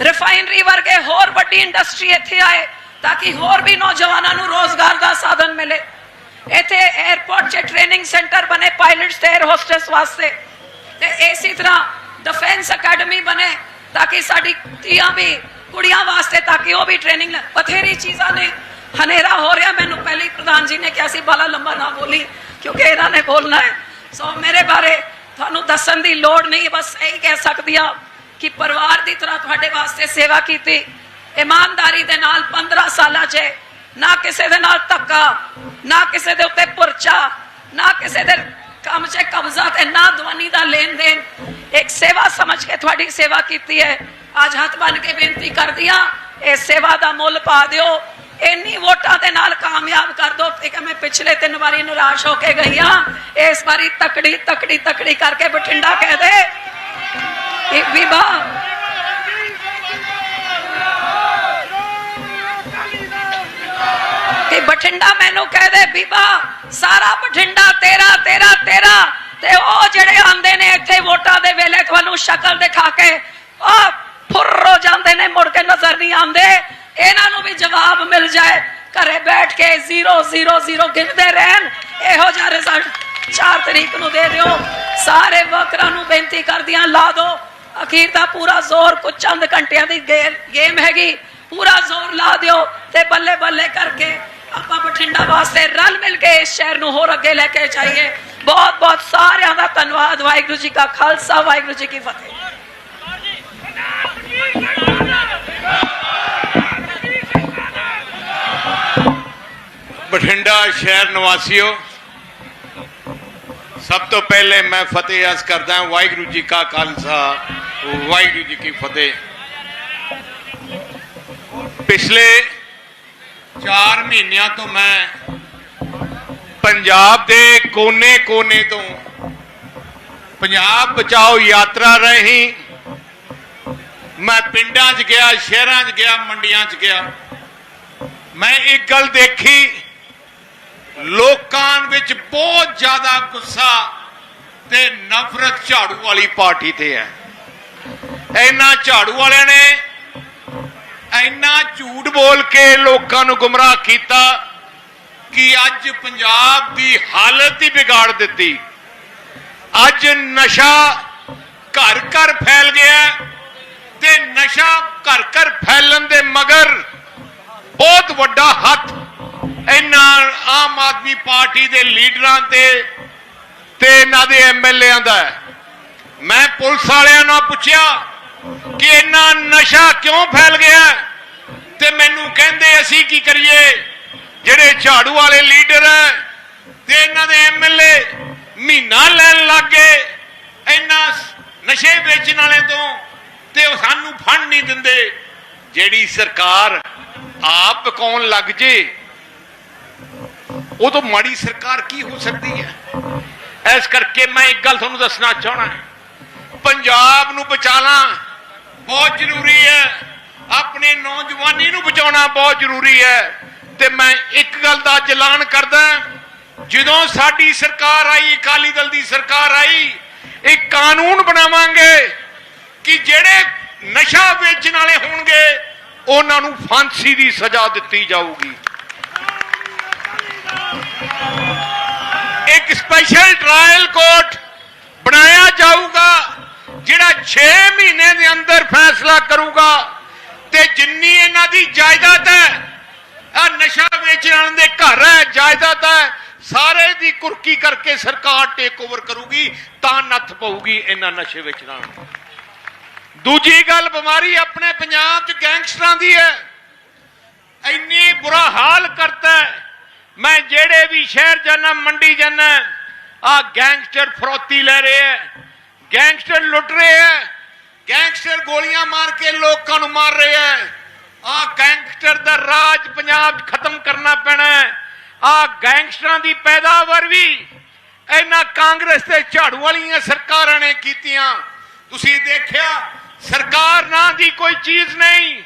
ਰਿਫਾਈਨਰੀ ਵਰਗੇ ਹੋਰ ਵੱਡੀ ਇੰਡਸਟਰੀ ਇੱਥੇ ਆਏ ਤਾਂ ਕਿ ਹੋਰ ਵੀ ਨੌਜਵਾਨਾਂ ਨੂੰ ਰੋਜ਼ਗਾਰ ਦਾ ਸਾਧਨ ਮਿਲੇ। ਇੱਥੇ 에어ਪੋਰਟ 'ਚ ਟ੍ਰੇਨਿੰਗ ਸੈਂਟਰ ਬਣੇ ਪਾਇਲਟਸ ਤੇ 에ਅਰ ਵਾਸਤੇ। ਤੇ ਇਸੇ ਤਰ੍ਹਾਂ ਡਿਫੈਂਸ ਅਕੈਡਮੀ ਬਣੇ ਤਾਂ ਕਿ ਸਾਡੀ ਧੀਆਂ ਵੀ, ਕੁੜੀਆਂ ਵਾਸਤੇ ਤਾਂ ਕਿ ਉਹ ਵੀ ਟ੍ਰੇਨਿੰਗ ਬਥੇਰੀ ਚੀਜ਼ਾਂ ਨੇ। ਹਨੇਰਾ ਹੋ ਰਿਹਾ ਮੈਨੂੰ। ਪਹਿਲੀ ਪ੍ਰਧਾਨ ਜੀ ਨੇ ਕਿਹਾ ਸੀ, ਬਾਲਾ ਲੰਬਾ ਨਾ ਬੋਲੀ, ਕਿਉਂਕਿ ਇਹਨਾਂ ਨੇ ਬੋਲਣਾ ਹੈ। ਸੋ ਮੇਰੇ ਬਾਰੇ ਤੁਹਾਨੂੰ ਦੱਸਣ ਦੀ ਲੋੜ ਨਹੀਂ, ਬਸ ਇਹੀ ਕਹਿ ਸਕਦੀ ਆ ਕਿ ਪਰਿਵਾਰ ਦੀ ਤਰ੍ਹਾਂ ਤੁਹਾਡੇ ਵਾਸਤੇ ਸੇਵਾ ਕੀਤੀ। ਇਮਾਨਦਾਰੀ ਦੇ ਨਾਲ 15 ਸਾਲਾਂ 'ਚ ਨਾ ਕਿਸੇ ਦੇ ਨਾਲ ਧੱਕਾ, ਨਾ ਕਿਸੇ ਦੇ ਉੱਤੇ ਪੁਰਚਾ, ਨਾ ਕਿਸੇ ਦੇ ਕੰਮ 'ਚ ਕਬਜ਼ਾ ਤੇ ਨਾ ਦਵਾਨੀ ਦਾ ਲੈਣ ਦੇਣ ਇੱਕ ਸੇਵਾ ਸਮਝ ਕੇ ਤੁਹਾਡੀ ਸੇਵਾ ਕੀਤੀ ਹੈ। ਅੱਜ ਹੱਥ ਬੰਨ ਕੇ ਬੇਨਤੀ ਕਰਦੀ ਆ ਇਹ ਸੇਵਾ ਦਾ ਮੁੱਲ ਪਾ ਦਿਓ। ਇੰਨੀ ਵੋਟਾਂ ਦੇ ਨਾਲ ਕਾਮਯਾਬ ਕਰ ਦਿਓ ਕਿ ਮੈਂ ਪਿਛਲੇ ਤਿੰਨ ਵਾਰੀ ਨਿਰਾਸ਼ ਹੋ ਕੇ ਗਈ ਆ ਇਸ ਵਾਰੀ ਤਕੜੀ ਤਕੜੀ ਤਕੜੀ ਕਰਕੇ ਬਠਿੰਡਾ ਕਹਿ ਦੇ। ਇਹ ਵਿਭਾ ਕਿ ਬਠਿੰਡਾ ਮੈਨੂੰ ਕਹਿ ਦੇ, ਬੀਬਾ, ਸਾਰਾ ਬਠਿੰਡਾ ਤੇਰਾ ਤੇਰਾ ਤੇਰਾ। ਤੇ ਉਹ ਜਿਹੜੇ ਆਂਦੇ ਨੇ ਇੱਥੇ ਵੋਟਾਂ ਦੇ ਵੇਲੇ ਤੁਹਾਨੂੰ ਸ਼ਕਲ ਦਿਖਾ ਕੇ ਉਹ ਫੁਰ ਜਾਂਦੇ ਨੇ, ਮੁੜ ਕੇ ਨਜ਼ਰ ਨਹੀਂ ਆਉਂਦੇ। ਇਹਨਾਂ ਨੂੰ ਵੀ ਜਵਾਬ ਮਿਲ ਜਾਏ। ਘਰੇ ਬੈਠ ਕੇ 0 0 0 ਗਿਣਦੇ ਰਹਿਣ। ਇਹੋ ਜਿਹਾ ਰਿਜ਼ਲਟ 4 ਤਰੀਕ ਨੂੰ ਦੇ ਦਿਓ। ਸਾਰੇ ਵਰਕਰਾਂ ਨੂੰ ਬੇਨਤੀ ਕਰਦੀਆਂ, ਲਾ ਦਿਓ ਅਖੀਰ ਦਾ ਪੂਰਾ ਜ਼ੋਰ ਕੁਝ ਚੰਦ ਘੰਟਿਆਂ ਦੀ ਗੇ- ਗੇਮ ਹੈਗੀ। ਪੂਰਾ ਜ਼ੋਰ ਲਾ ਦਿਓ ਤੇ ਬੱਲੇ ਬੱਲੇ ਕਰਕੇ ਆਪਾਂ ਬਠਿੰਡਾ ਵਾਸਤੇ ਰਲ ਮਿਲ ਕੇ ਇਸ ਸ਼ਹਿਰ ਨੂੰ ਹੋਰ ਅੱਗੇ ਲੈ ਕੇ ਜਾਈਏ ਬਹੁਤ ਬਹੁਤ ਸਾਰਿਆਂ ਦਾ ਧੰਨਵਾਦ ਵਾਹਿਗੁਰੂ ਜੀ ਕਾ ਖਾਲਸਾ ਵਾਹਿਗੁਰੂ ਜੀ ਕੀ ਫਤਿਹ ਬਠਿੰਡਾ ਸ਼ਹਿਰ ਨਿਵਾਸੀਓ ਸਭ ਤੋਂ ਪਹਿਲੇ ਮੈਂ ਫਤਿਹ ਅਰਜ਼ ਕਰਦਾ ਵਾਹਿਗੁਰੂ ਜੀ ਕਾ ਖਾਲਸਾ ਵਾਹਿਗੁਰੂ ਜੀ ਕੀ ਫਤਿਹ ਪਿਛਲੇ 4 ਮਹੀਨਿਆਂ ਤੋਂ ਮੈਂ ਪੰਜਾਬ ਦੇ ਕੋਨੇ-ਕੋਨੇ ਤੋਂ ਪੰਜਾਬ ਬਚਾਓ ਯਾਤਰਾ ਰਹੀ। ਮੈਂ ਪਿੰਡਾਂ 'ਚ ਗਿਆ, ਸ਼ਹਿਰਾਂ 'ਚ ਗਿਆ, ਮੰਡੀਆਂ 'ਚ ਗਿਆ। ਮੈਂ ਇੱਕ ਗੱਲ ਦੇਖੀ, ਲੋਕਾਂ ਵਿੱਚ ਬਹੁਤ ਜ਼ਿਆਦਾ ਗੁੱਸਾ ਤੇ ਨਫ਼ਰਤ ਝਾੜੂ ਵਾਲੀ ਪਾਰਟੀ ਤੇ ਹੈ। ਇਹਨਾਂ ਝਾੜੂ ਵਾਲਿਆਂ ਨੇ ਇੰਨਾ ਝੂਠ ਬੋਲ ਕੇ ਲੋਕਾਂ ਨੂੰ ਗੁੰਮਰਾਹ ਕੀਤਾ ਕਿ ਅੱਜ ਪੰਜਾਬ ਦੀ ਹਾਲਤ ਹੀ ਵਿਗਾੜ ਦਿੱਤੀ। ਅੱਜ ਨਸ਼ਾ ਘਰ ਘਰ ਫੈਲ ਗਿਆ ਤੇ ਨਸ਼ਾ ਘਰ ਘਰ ਫੈਲਣ ਦੇ ਮਗਰ ਬਹੁਤ ਵੱਡਾ ਹੱਥ ਇਹਨਾਂ ਆਮ ਆਦਮੀ ਪਾਰਟੀ ਦੇ ਲੀਡਰਾਂ ਤੇ ਤੇ ਇਹਨਾਂ ਦੇ ਐਮਐਲਏਆਂ ਦਾ ਹੈ। ਮੈਂ ਪੁਲਿਸ ਵਾਲਿਆਂ ਨਾਲ ਪੁੱਛਿਆ ਕਿ ਇੰਨਾ ਨਸ਼ਾ ਕਿਉਂ ਫੈਲ ਗਿਆ ਤੇ ਮੈਨੂੰ ਕਹਿੰਦੇ ਅਸੀਂ ਕੀ ਕਰੀਏ? ਜਿਹੜੇ ਝਾੜੂ ਵਾਲੇ ਲੀਡਰ ਹੈ ਤੇ ਇਹਨਾਂ ਦੇ ਐਮਐਲਏ ਮਹੀਨਾ ਲੈਣ ਲੱਗ ਗਏ। ਨਸ਼ੇ ਵੇਚਣ ਵਾਲੇ ਤੋਂ ਤੇ ਉਹ ਸਾਨੂੰ ਫੰਡ ਨਹੀਂ ਦਿੰਦੇ। ਜਿਹੜੀ ਸਰਕਾਰ ਆਪ ਪਕਾਉਣ ਲੱਗ ਜੇ, ਉਹ ਤੋਂ ਮਾੜੀ ਸਰਕਾਰ ਕੀ ਹੋ ਸਕਦੀ ਹੈ? ਇਸ ਕਰਕੇ ਮੈਂ ਇੱਕ ਗੱਲ ਤੁਹਾਨੂੰ ਦੱਸਣਾ ਚਾਹਣਾ ਪੰਜਾਬ ਨੂੰ ਬਚਾਣਾ ਬਹੁਤ ਜ਼ਰੂਰੀ ਹੈ। ਆਪਣੇ ਨੌਜਵਾਨੀ ਨੂੰ ਬਚਾਉਣਾ ਬਹੁਤ ਜ਼ਰੂਰੀ ਹੈ। ਤੇ ਮੈਂ ਇੱਕ ਗੱਲ ਦਾ ਅੱਜ ਐਲਾਨ ਕਰਦਾ ਜਦੋਂ ਸਾਡੀ ਸਰਕਾਰ ਆਈ, ਅਕਾਲੀ ਦਲ ਦੀ ਸਰਕਾਰ ਆਈ ਇੱਕ ਕਾਨੂੰਨ ਬਣਾਵਾਂਗੇ ਕਿ ਜਿਹੜੇ ਨਸ਼ਾ ਵੇਚਣ ਵਾਲੇ ਹੋਣਗੇ, ਉਹਨਾਂ ਨੂੰ ਫਾਂਸੀ ਦੀ ਸਜ਼ਾ ਦਿੱਤੀ ਜਾਊਗੀ। ਇੱਕ ਸਪੈਸ਼ਲ ਟ੍ਰਾਇਲ ਕੋਰਟ ਬਣਾਇਆ ਜਾਊਗਾ, ਜਿਹੜਾ 6 ਮਹੀਨੇ ਦੇ ਅੰਦਰ ਫੈਸਲਾ ਕਰੂਗਾ। ਤੇ ਜਿੰਨੀ ਇਹਨਾਂ ਦੀ ਜਾਇਦਾਦ ਹੈ ਆ ਨਸ਼ਾ ਵੇਚਣ ਦੇ ਘਰ ਹੈ, ਜਾਇਦਾਦ ਹੈ, ਸਾਰੇ ਦੀ ਕੁਰਕੀ ਕਰਕੇ ਸਰਕਾਰ ਟੇਕ ਓਵਰ ਕਰੂਗੀ, ਤਾਂ ਨੱਥ ਪਊਗੀ ਇਹਨਾਂ ਨਸ਼ੇ ਵੇਚਣ ਦੂਜੀ ਗੱਲ ਬਿਮਾਰੀ ਆਪਣੇ ਪੰਜਾਬ 'ਚ ਗੈਂਗਸਟਰਾਂ ਦੀ ਹੈ। ਇੰਨੀ ਬੁਰਾ ਹਾਲ ਕਰਤਾ ਮੈਂ ਜਿਹੜੇ ਵੀ ਸ਼ਹਿਰ ਜਾਣਾ ਮੰਡੀ ਜਾਣਾ ਆ ਗੈਂਗਸਟਰ ਫਰੋਤੀ ਲੈ ਰਹੇ ਹੈ, ਗੈਂਗਸਟਰ ਲੁੱਟ ਰਹੇ ਹੈ। ਗੈਂਗਸਟਰ ਗੋਲੀਆਂ ਮਾਰ ਕੇ ਲੋਕਾਂ ਨੂੰ ਮਾਰ ਰਿਹਾ ਹੈ ਆ ਗੈਂਗਸਟਰ ਦਾ ਰਾਜ ਪੰਜਾਬ ਖਤਮ ਕਰਨਾ ਪੈਣਾ ਹੈ ਆ ਗੈਂਗਸਟਰਾਂ ਦੀ ਪੈਦਾਵਾਰ ਵੀ ਇਹਨਾਂ ਕਾਂਗਰਸ ਤੇ ਝਾੜੂ ਵਾਲੀਆਂ ਸਰਕਾਰਾਂ ਨੇ ਕੀਤੀਆਂ। ਤੁਸੀਂ ਦੇਖਿਆ, ਸਰਕਾਰ ਨਾਂ ਦੀ ਕੋਈ ਚੀਜ਼ ਨਹੀਂ,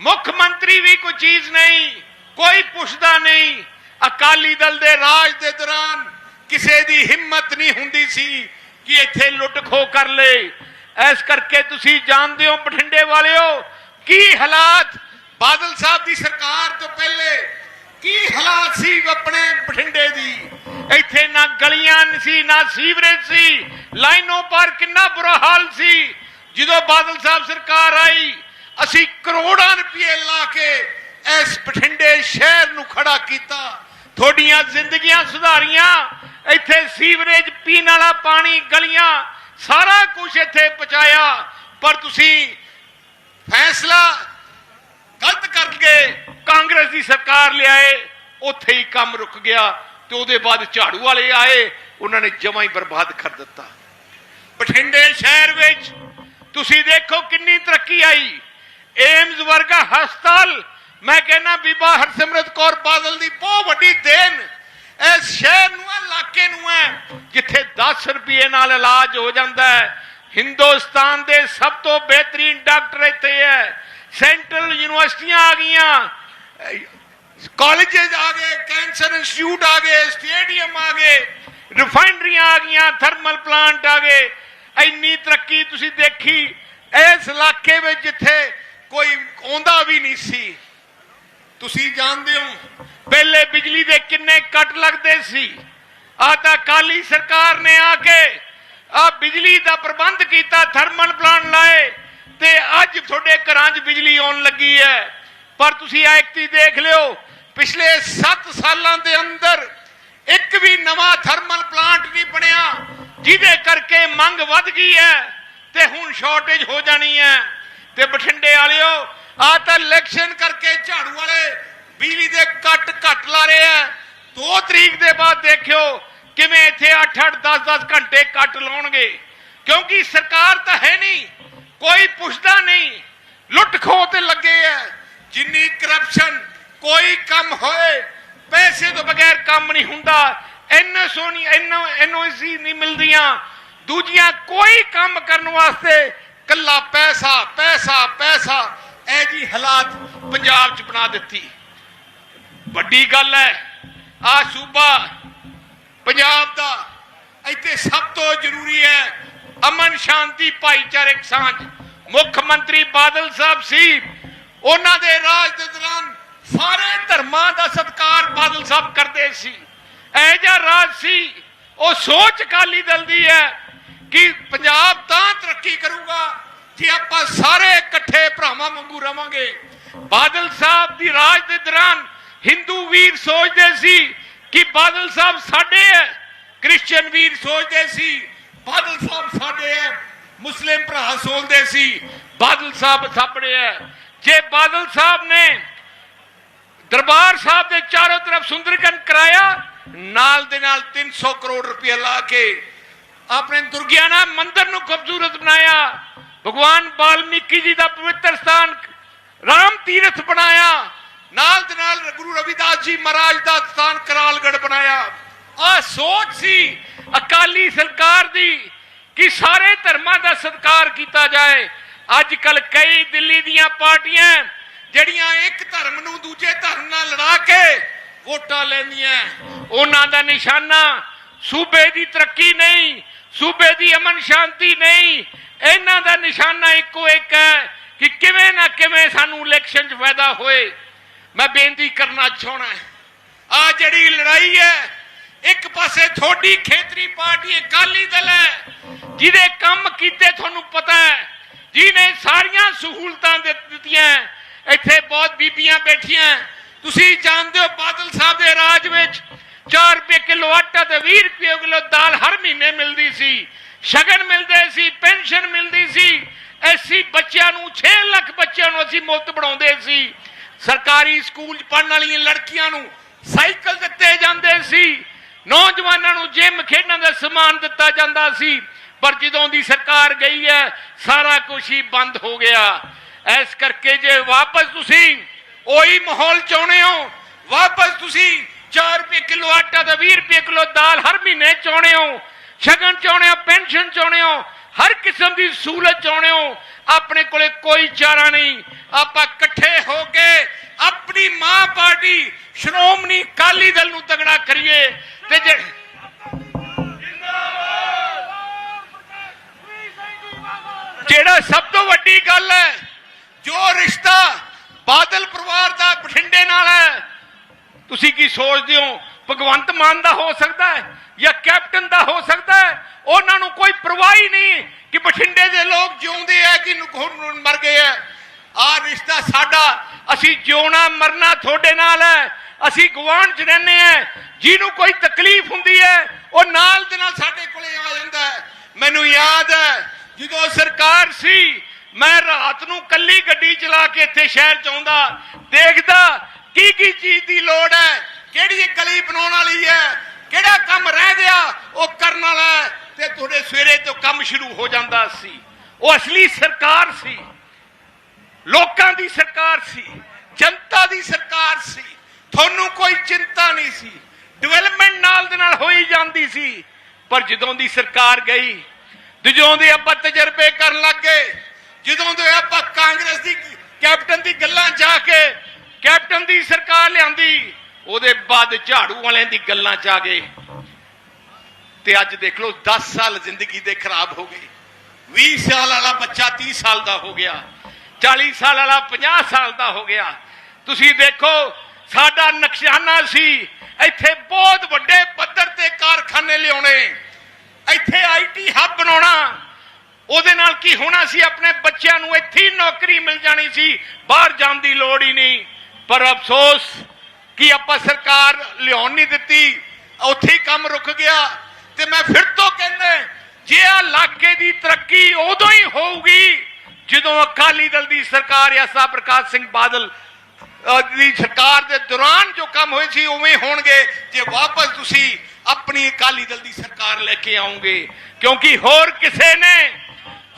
ਮੁੱਖ ਮੰਤਰੀ ਵੀ ਕੋਈ ਚੀਜ਼ ਨਹੀਂ, ਕੋਈ ਪੁੱਛਦਾ ਨਹੀਂ। ਅਕਾਲੀ ਦਲ ਦੇ ਰਾਜ ਦੇ ਦੌਰਾਨ ਕਿਸੇ ਦੀ ਹਿੰਮਤ ਨਹੀਂ ਹੁੰਦੀ ਸੀ ਕਿ ਇੱਥੇ ਲੁੱਟ ਖੋ ਕਰ ਲੇ। ਇਸ ਕਰਕੇ ਤੁਸੀਂ ਜਾਣਦੇ ਹੋ ਬਠਿੰਡੇ ਵਾਲਿਓ, ਕੀ ਹਾਲਾਤ ਬਾਦਲ ਸਾਹਿਬ ਦੀ ਸਰਕਾਰ ਤੋਂ ਪਹਿਲੇ, ਕੀ ਹਾਲਾਤ ਸੀ ਆਪਣੇ ਬਠਿੰਡੇ ਦੀ? ਇੱਥੇ ਨਾ ਗਲੀਆਂ ਸੀ, ਨਾ ਸੀਵਰੇਜ ਸੀ, ਲਾਈਨੋਂ ਪਰ ਕਿੰਨਾ ਬੁਰਾ ਹਾਲ ਸੀ। ਜਦੋਂ ਬਾਦਲ ਸਾਹਿਬ ਸਰਕਾਰ ਆਈ, ਅਸੀਂ ਕਰੋੜਾਂ ਰੁਪਏ ਲਾ ਕੇ ਇਸ ਬਠਿੰਡੇ ਸ਼ਹਿਰ ਨੂੰ ਖੜਾ ਕੀਤਾ। ਤੁਹਾਡੀਆਂ ਜ਼ਿੰਦਗੀਆਂ ਸੁਧਾਰੀਆਂ, ਇੱਥੇ ਸੀਵਰੇਜ ਪੀਣ ਵਾਲਾ ਪਾਣੀ, ਗਲੀਆਂ ਸਾਰਾ ਕੁਝ ਇੱਥੇ ਪਹੁੰਚਾਇਆ, ਪਰ ਤੁਸੀਂ ਫੈਸਲਾ ਗਲਤ ਕਰਕੇ ਕਾਂਗਰਸ ਦੀ ਸਰਕਾਰ ਲਿਆਏ, ਉੱਥੇ ਹੀ ਕੰਮ ਰੁਕ ਗਿਆ ਤੇ ਉਹਦੇ ਬਾਅਦ ਝਾੜੂ ਵਾਲੇ ਆਏ, ਉਹਨਾਂ ਨੇ ਜਮਾਂ ਹੀ ਬਰਬਾਦ ਕਰ ਦਿੱਤਾ। ਬਠਿੰਡੇ ਸ਼ਹਿਰ ਵਿੱਚ ਤੁਸੀਂ ਦੇਖੋ ਕਿੰਨੀ ਤਰੱਕੀ ਆਈ। ਏਮਜ਼ ਵਰਗਾ ਹਸਪਤਾਲ, ਮੈਂ ਕਹਿੰਦਾ ਬੀਬਾ ਹਰਸਿਮਰਤ ਕੌਰ ਬਾਦਲ ਦੀ ਬਹੁਤ ਵੱਡੀ ਦੇਣ। ਇਸ ਸ਼ਹਿਰ ਨੂੰ ਹੈ, ਇਲਾਕੇ ਨੂੰ ਹੈ ਜਿੱਥੇ 10 ਰੁਪਏ ਨਾਲ ਇਲਾਜ ਹੋ ਜਾਂਦਾ ਹੈ। ਹਿੰਦੁਸਤਾਨ ਦੇ ਸਭ ਤੋਂ ਬਿਹਤਰੀਨ ਡਾਕਟਰ ਇੱਥੇ ਹੈ। ਸੈਂਟਰਲ ਯੂਨੀਵਰਸਿਟੀਆਂ ਆ ਗਈਆਂ। ਕਾਲਜਸ ਆ ਗਏ ਕੈਂਸਰ ਇੰਸਟੀਚਿਊਟ ਆ ਗਏ ਸਟੇਡੀਅਮ ਆ ਗਏ ਰਿਫਾਈਨਰੀਆਂ ਆ ਗਈਆਂ ਥਰਮਲ ਪਲਾਂਟ ਆ ਗਏ। ਇੰਨੀ ਤਰੱਕੀ ਤੁਸੀਂ ਦੇਖੀ ਇਸ ਇਲਾਕੇ ਵਿੱਚ ਜਿੱਥੇ ਕੋਈ ਆਉਂਦਾ ਵੀ ਨਹੀਂ ਸੀ। ਤੁਸੀਂ ਜਾਣਦੇ ਹੋ, ਪਹਿਲੇ ਬਿਜਲੀ ਦੇ ਕਿੰਨੇ ਕੱਟ ਲੱਗਦੇ ਸੀ। ਆ ਤਾਂ ਕਾਲੀ ਸਰਕਾਰ ਨੇ ਆ ਕੇ ਆ ਬਿਜਲੀ ਦਾ ਪ੍ਰਬੰਧ ਕੀਤਾ, ਥਰਮਲ ਪਲਾਂਟ ਲਾਏ ਤੇ ਅੱਜ ਤੁਹਾਡੇ ਘਰਾਂ 'ਚ ਬਿਜਲੀ ਆਉਣ ਲੱਗੀ ਹੈ। ਪਰ ਤੁਸੀਂ ਆ ਇੱਕ ਦੇਖ ਲਿਓ, ਪਿਛਲੇ 7 ਸਾਲਾਂ ਦੇ ਅੰਦਰ ਇੱਕ ਵੀ ਨਵਾਂ ਥਰਮਲ ਪਲਾਂਟ ਨਹੀਂ ਬਣਿਆ, ਜਿਹਦੇ ਕਰਕੇ ਮੰਗ ਵੱਧ ਗਈ ਹੈ ਤੇ ਹੁਣ ਸ਼ਾਰਟੇਜ ਹੋ ਜਾਣੀ ਹੈ। ਤੇ ਬਠਿੰਡੇ ਵਾਲਿਓ ਆ ਤਾਂ ਇਲੈਕਸ਼ਨ ਕਰਕੇ ਝਾੜੂ ਵਾਲੇ ਬਿਜਲੀ ਦੇ ਕੱਟ ਘੱਟ ਲਾ ਰਹੇ ਆ। 2 ਤਰੀਕ ਦੇ ਬਾਅਦ ਦੇਖਿਓ ਕਿਵੇਂ ਇੱਥੇ 8-8 10-10 ਘੰਟੇ ਕੱਟ ਲਾਉਣਗੇ। ਕਿਉਂਕਿ ਸਰਕਾਰ ਤਾਂ ਹੈ ਨਹੀਂ, ਕੋਈ ਪੁੱਛਦਾ ਨਹੀਂ। ਲੁੱਟ ਖੋਹ ਤੇ ਲੱਗੇ ਆ। ਜਿੰਨੀ ਕਰਪਸ਼ਨ ਕੋਈ ਕੰਮ ਹੋਏ, ਪੈਸੇ ਤੋਂ ਬਗੈਰ ਕੰਮ ਨਹੀਂ ਹੁੰਦਾ। ਐਨਐਸਓ ਨਹੀਂ ਐਨਓਸੀ ਨਹੀਂ ਮਿਲਦੀਆਂ। ਦੂਜੀਆਂ ਕੋਈ ਕੰਮ ਕਰਨ ਵਾਸਤੇ ਕੱਲਾ ਪੈਸਾ ਪੈਸਾ ਪੈਸਾ। ਇਹ ਜੀ ਹਾਲਾਤ ਪੰਜਾਬ 'ਚ ਬਣਾ ਦਿੱਤੀ। ਵੱਡੀ ਗੱਲ ਹੈ, ਆ ਸੂਬਾ ਪੰਜਾਬ ਦਾ ਇੱਥੇ ਸਭ ਤੋਂ ਜ਼ਰੂਰੀ ਹੈ ਅਮਨ ਸ਼ਾਂਤੀ ਭਾਈਚਾਰਕ ਸਾਂਝ ਮੁੱਖ ਮੰਤਰੀ ਬਾਦਲ ਸਾਹਿਬ ਸੀ, ਉਹਨਾਂ ਦੇ ਰਾਜ ਦੇ ਦੌਰਾਨ ਸਾਰੇ ਧਰਮਾਂ ਦਾ ਸਤਿਕਾਰ ਬਾਦਲ ਸਾਹਿਬ ਕਰਦੇ ਸੀ। ਇਹ ਜਿਹਾ ਰਾਜ ਸੀ, ਉਹ ਸੋਚ ਅਕਾਲੀ ਦਲ ਦੀ ਹੈ ਕਿ ਪੰਜਾਬ ਤਾਂ ਤਰੱਕੀ ਕਰੂਗਾ ਜੇ ਆਪਾਂ ਸਾਰੇ ਇਕੱਠੇ ਭਰਾਵਾਂ ਵਾਂਗੂ ਰਵਾਂਗੇ। ਬਾਦਲ ਸਾਹਿਬ ਦੀ ਰਾਜ ਦੇ ਦੌਰਾਨ ਹਿੰਦੂ ਵੀਰ ਸੋਚਦੇ ਸੀ ਕਿ ਬਾਦਲ ਸਾਹਿਬ ਸਾਡੇ ਹੈ ਕ੍ਰਿਸਚੀਅਨ ਵੀਰ ਸੋਚਦੇ ਸੀ, ਬਾਦਲ ਸਾਹਿਬ ਸਾਡੇ ਹੈ ਮੁਸਲਿਮ ਭਰਾ ਸੋਚਦੇ ਸੀ, ਬਾਦਲ ਸਾਹਿਬ ਸਾਹਮਣੇ ਹੈ ਜੇ ਬਾਦਲ ਸਾਹਿਬ ਨੇ ਦਰਬਾਰ ਸਾਹਿਬ ਦੇ ਚਾਰੋਂ ਤਰਫ ਸੁੰਦਰੀਕਰਨ ਕਰਾਇਆ, ਨਾਲ ਦੇ ਨਾਲ 300 ਕਰੋੜ ਰੁਪਏ ਲਾ ਕੇ ਆਪਣੇ ਦੁਰਗਿਆਨਾ ਮੰਦਿਰ ਨੂੰ ਖੂਬਸੂਰਤ ਬਣਾਇਆ। ਭਗਵਾਨ ਵਾਲਮੀਕੀ ਜੀ ਦਾ ਪਵਿੱਤਰ ਸਥਾਨ ਰਾਮ ਤੀਰਥ ਬਣਾਇਆ। ਨਾਲ ਦੇ ਨਾਲ ਗੁਰੂ ਰਵਿਦਾਸ ਜੀ ਮਹਾਰਾਜ ਦਾ ਸਥਾਨ ਕਰਾਲਗੜ ਬਣਾਇਆ। ਆ ਸੋਚ ਸੀ ਅਕਾਲੀ ਸਰਕਾਰ ਦੀ ਕਿ ਸਾਰੇ ਧਰਮਾਂ ਦਾ ਸਤਿਕਾਰ ਕੀਤਾ ਜਾਏ। ਅੱਜ ਕੱਲ ਕਈ ਦਿੱਲੀ ਦੀਆਂ ਪਾਰਟੀਆਂ ਜਿਹੜੀਆਂ ਇੱਕ ਧਰਮ ਨੂੰ ਦੂਜੇ ਧਰਮ ਨਾਲ ਲੜਾ ਕੇ ਵੋਟਾਂ ਲੈਂਦੀਆਂ। ਉਹਨਾਂ ਦਾ ਨਿਸ਼ਾਨਾ ਸੂਬੇ ਦੀ ਤਰੱਕੀ ਨਹੀਂ ਸੂਬੇ ਦੀ ਅਮਨ ਸ਼ਾਂਤੀ ਨਹੀਂ, ਇਹਨਾਂ ਦਾ ਨਿਸ਼ਾਨਾ ਇੱਕੋ ਇੱਕ ਹੈ ਕਿ ਕਿਵੇਂ ਨਾ ਕਿਵੇਂ ਸਾਨੂੰ ਇਲੈਕਸ਼ਨ 'ਚ ਫਾਇਦਾ ਹੋਏ। ਮੈਂ ਬੇਨਤੀ ਕਰਨਾ ਚਾਹਣਾ ਆ ਜਿਹੜੀ ਲੜਾਈ ਹੈ, ਇੱਕ ਪਾਸੇ ਤੁਹਾਡੀ ਖੇਤਰੀ ਪਾਰਟੀ ਅਕਾਲੀ ਦਲ ਹੈ, ਜਿਹਦੇ ਕੰਮ ਕੀਤੇ ਤੁਹਾਨੂੰ ਪਤਾ ਹੈ, ਜਿਹਨੇ ਸਾਰੀਆਂ ਸਹੂਲਤਾਂ ਦਿੱਤੀਆਂ, ਇੱਥੇ ਬਹੁਤ ਬੀਬੀਆਂ ਬੈਠੀਆਂ। ਤੁਸੀਂ ਜਾਣਦੇ ਹੋ ਬਾਦਲ ਸਾਹਿਬ ਦੇ ਰਾਜ ਵਿੱਚ 4 ਰੁਪਏ ਕਿਲੋ ਆਟਾ ਤੇ 20 ਰੁਪਏ ਕਿਲੋ ਦਾਲ ਹਰ ਮਹੀਨੇ ਮਿਲਦੀ ਸੀ। ਸ਼ਗਨ ਮਿਲਦੇ ਸੀ, ਪੈਨਸ਼ਨ ਮਿਲਦੀ ਸੀ। ਐਸੀ ਬੱਚਿਆਂ ਨੂੰ 6 ਲੱਖ ਬੱਚਿਆਂ ਨੂੰ ਅਸੀਂ ਮੁਫਤ ਬਣਾਉਂਦੇ ਸੀ। ਸਰਕਾਰੀ ਸਕੂਲ 'ਚ ਪੜਨ ਵਾਲੀਆਂ ਲੜਕੀਆਂ ਨੂੰ ਸਾਈਕਲ ਦਿੱਤੇ ਜਾਂਦੇ ਸੀ। ਨੌਜਵਾਨਾਂ ਨੂੰ ਜਿਮ ਖੇਡਣ ਦਾ ਸਮਾਨ ਦਿੱਤਾ ਜਾਂਦਾ ਸੀ। ਪਰ ਜਦੋਂ ਦੀ ਸਰਕਾਰ ਗਈ ਹੈ, ਸਾਰਾ ਕੁਝ ਹੀ ਬੰਦ ਹੋ ਗਿਆ। ਇਸ ਕਰਕੇ ਜੇ ਵਾਪਸ ਤੁਸੀਂ ਉਹੀ ਮਾਹੌਲ ਚਾਹੁੰਦੇ ਹੋ, ਵਾਪਸ ਤੁਸੀਂ 4 ਰੁਪਏ ਕਿਲੋ ਆਟਾ ਤੇ 20 ਰੁਪਏ ਕਿਲੋ ਦਾਲ ਹਰ ਮਹੀਨੇ ਚਾਹੁੰਦੇ ਹੋ। ਸ਼ਗਨ ਚਾਹੁੰਦੇ ਹੋ, ਪੈਨਸ਼ਨ ਚਾਹੁੰਦੇ ਹੋ, ਹਰ ਕਿਸਮ ਦੀ ਸਹੂਲਤ ਚਾਹੁੰਦੇ ਹੋ। ਆਪਣੇ ਕੋਲੇ ਕੋਈ ਚਾਰਾ ਨਹੀਂ। ਆਪਾਂ ਇਕੱਠੇ ਹੋ ਕੇ ਆਪਣੀ ਮਾਂ ਪਾਰਟੀ ਸ਼੍ਰੋਮਣੀ ਅਕਾਲੀ ਦਲ ਨੂੰ ਤਗੜਾ ਕਰੀਏ ਤੇ ਜੇ ਜਿਹੜਾ ਸਭ ਤੋਂ ਵੱਡੀ ਗੱਲ ਹੈ, ਜੋ ਰਿਸ਼ਤਾ ਬਾਦਲ ਪਰਿਵਾਰ ਦਾ ਬਠਿੰਡੇ ਨਾਲ ਹੈ ਤੁਸੀਂ ਕੀ ਸੋਚਦੇ ਹੋ? ਭਗਵੰਤ ਮਾਨ ਦਾ ਹੋ ਸਕਦਾ ਹੈ ਜਾਂ ਕੈਪਟਨ ਦਾ ਹੋ ਸਕਦਾ ਹੈ? ਉਹਨਾਂ ਨੂੰ ਕੋਈ ਪਰਵਾਹ ਹੀ ਨਹੀਂ ਕਿ ਬਠਿੰਡੇ ਦੇ ਲੋਕ ਜਿਉਂਦੇ ਆ ਕਿ ਨੁ- ਮਰ ਗਏ ਆ। ਆ ਰਿਸ਼ਤਾ ਸਾਡਾ, ਅਸੀਂ ਜਿਉਣਾ, ਮਰਨਾ ਤੁਹਾਡੇ ਨਾਲ ਹੈ। ਅਸੀਂ ਗਵਾਂਢ ਚ ਰਹਿੰਦੇ ਆ। ਜਿਹਨੂੰ ਕੋਈ ਤਕਲੀਫ ਹੁੰਦੀ ਹੈ, ਉਹ ਨਾਲ ਦੇ ਨਾਲ ਸਾਡੇ ਕੋਲੇ ਆ ਜਾਂਦਾ ਹੈ। ਮੈਨੂੰ ਯਾਦ ਹੈ, ਜਦੋਂ ਸਰਕਾਰ ਸੀ, ਮੈਂ ਰਾਤ ਨੂੰ ਕੱਲੀ ਗੱਡੀ ਚਲਾ ਕੇ ਇੱਥੇ ਸ਼ਹਿਰ ਚ ਆਉਂਦਾ, ਦੇਖਦਾ ਕੀ ਕੀ ਚੀਜ਼ ਦੀ ਲੋੜ ਹੈ? ਕਿਹੜੀ ਗਲੀ ਬਣਾਉਣ ਵਾਲੀ ਹੈ? ਕਿਹੜਾ ਕੰਮ ਰਹਿ ਗਿਆ? ਉਹ ਕਰਨ ਵਾਲਾ ਤੇ ਤੁਹਾਡੇ ਸਵੇਰੇ ਤੋਂ ਕੰਮ ਸ਼ੁਰੂ ਹੋ ਜਾਂਦਾ ਸੀ। ਉਹ ਅਸਲੀ ਸਰਕਾਰ ਸੀ। ਲੋਕਾਂ ਦੀ ਸਰਕਾਰ ਸੀ। ਜਨਤਾ ਦੀ ਸਰਕਾਰ ਸੀ। ਤੁਹਾਨੂੰ ਕੋਈ ਚਿੰਤਾ ਨਹੀਂ ਸੀ। ਡਿਵੈਲਪਮੈਂਟ ਨਾਲ ਦੇ ਨਾਲ ਹੋਈ ਜਾਂਦੀ ਸੀ। ਪਰ ਜਦੋਂ ਦੀ ਸਰਕਾਰ ਗਈ, ਜਦੋਂ ਦੇ ਆਪਾਂ ਤਜਰਬੇ ਕਰਨ ਲੱਗੇ ਜਦੋਂ ਦੇ ਆਪਾਂ ਕਾਂਗਰਸ ਦੀ ਕੈਪਟਨ ਦੀ ਗੱਲਾਂ ਜਾ ਕੇ ਕੈਪਟਨ ਦੀ ਸਰਕਾਰ ਲਿਆਂਦੀ ਉਹਦੇ ਬਾਅਦ ਝਾੜੂ ਵਾਲਿਆਂ ਦੀ ਗੱਲਾਂ ਚ ਆ ਗਏ। ਤੇ ਅੱਜ ਦੇਖ ਲਓ 10 ਸਾਲ ਜ਼ਿੰਦਗੀ ਦੇ ਖਰਾਬ ਹੋ ਗਏ। 20 ਸਾਲ ਵਾਲਾ ਬੱਚਾ 30 ਸਾਲ ਦਾ ਹੋ ਗਿਆ। 40 ਸਾਲ ਵਾਲਾ 50 ਸਾਲ ਦਾ ਹੋ ਗਿਆ। ਤੁਸੀਂ ਦੇਖੋ, ਸਾਡਾ ਨਕਸ਼ਾਨਾ ਸੀ, ਇੱਥੇ ਬਹੁਤ ਵੱਡੇ ਪੱਧਰ ਤੇ ਕਾਰਖਾਨੇ ਲਿਆਉਣੇ। ਇੱਥੇ ਆਈਟੀ ਹੱਬ ਬਣਾਉਣਾ। ਉਹਦੇ ਨਾਲ ਕੀ ਹੋਣਾ ਸੀ, ਆਪਣੇ ਬੱਚਿਆਂ ਨੂੰ ਇੱਥੇ ਨੌਕਰੀ ਮਿਲ ਜਾਣੀ ਸੀ। ਬਾਹਰ ਜਾਣ ਦੀ ਲੋੜ ਹੀ ਨਹੀਂ। ਪਰ ਅਫਸੋਸ ਕਿ ਆਪਾਂ ਸਰਕਾਰ ਲਿਆਉਣ ਨਹੀਂ ਦਿੱਤੀ, ਉੱਥੇ ਹੀ ਕੰਮ ਰੁਕ ਗਿਆ। ਤੇ ਮੈਂ ਫਿਰ ਤੋਂ ਕਹਿੰਦਾ ਜੇ ਆ ਇਲਾਕੇ ਦੀ ਤਰੱਕੀ ਉਦੋਂ ਹੀ ਹੋਊਗੀ, ਜਦੋਂ ਅਕਾਲੀ ਦਲ ਦੀ ਸਰਕਾਰ ਜਾਂ ਸਾਹਿਬ ਪ੍ਰਕਾਸ਼ ਸਿੰਘ ਬਾਦਲ ਦੀ ਸਰਕਾਰ ਦੇ ਦੌਰਾਨ ਜੋ ਕੰਮ ਹੋਏ ਸੀ, ਉਵੇਂ ਹੋਣਗੇ। ਜੇ ਵਾਪਸ ਤੁਸੀਂ ਆਪਣੀ ਅਕਾਲੀ ਦਲ ਦੀ ਸਰਕਾਰ ਲੈ ਕੇ ਆਉਂਗੇ ਕਿਉਂਕਿ ਹੋਰ ਕਿਸੇ ਨੇ,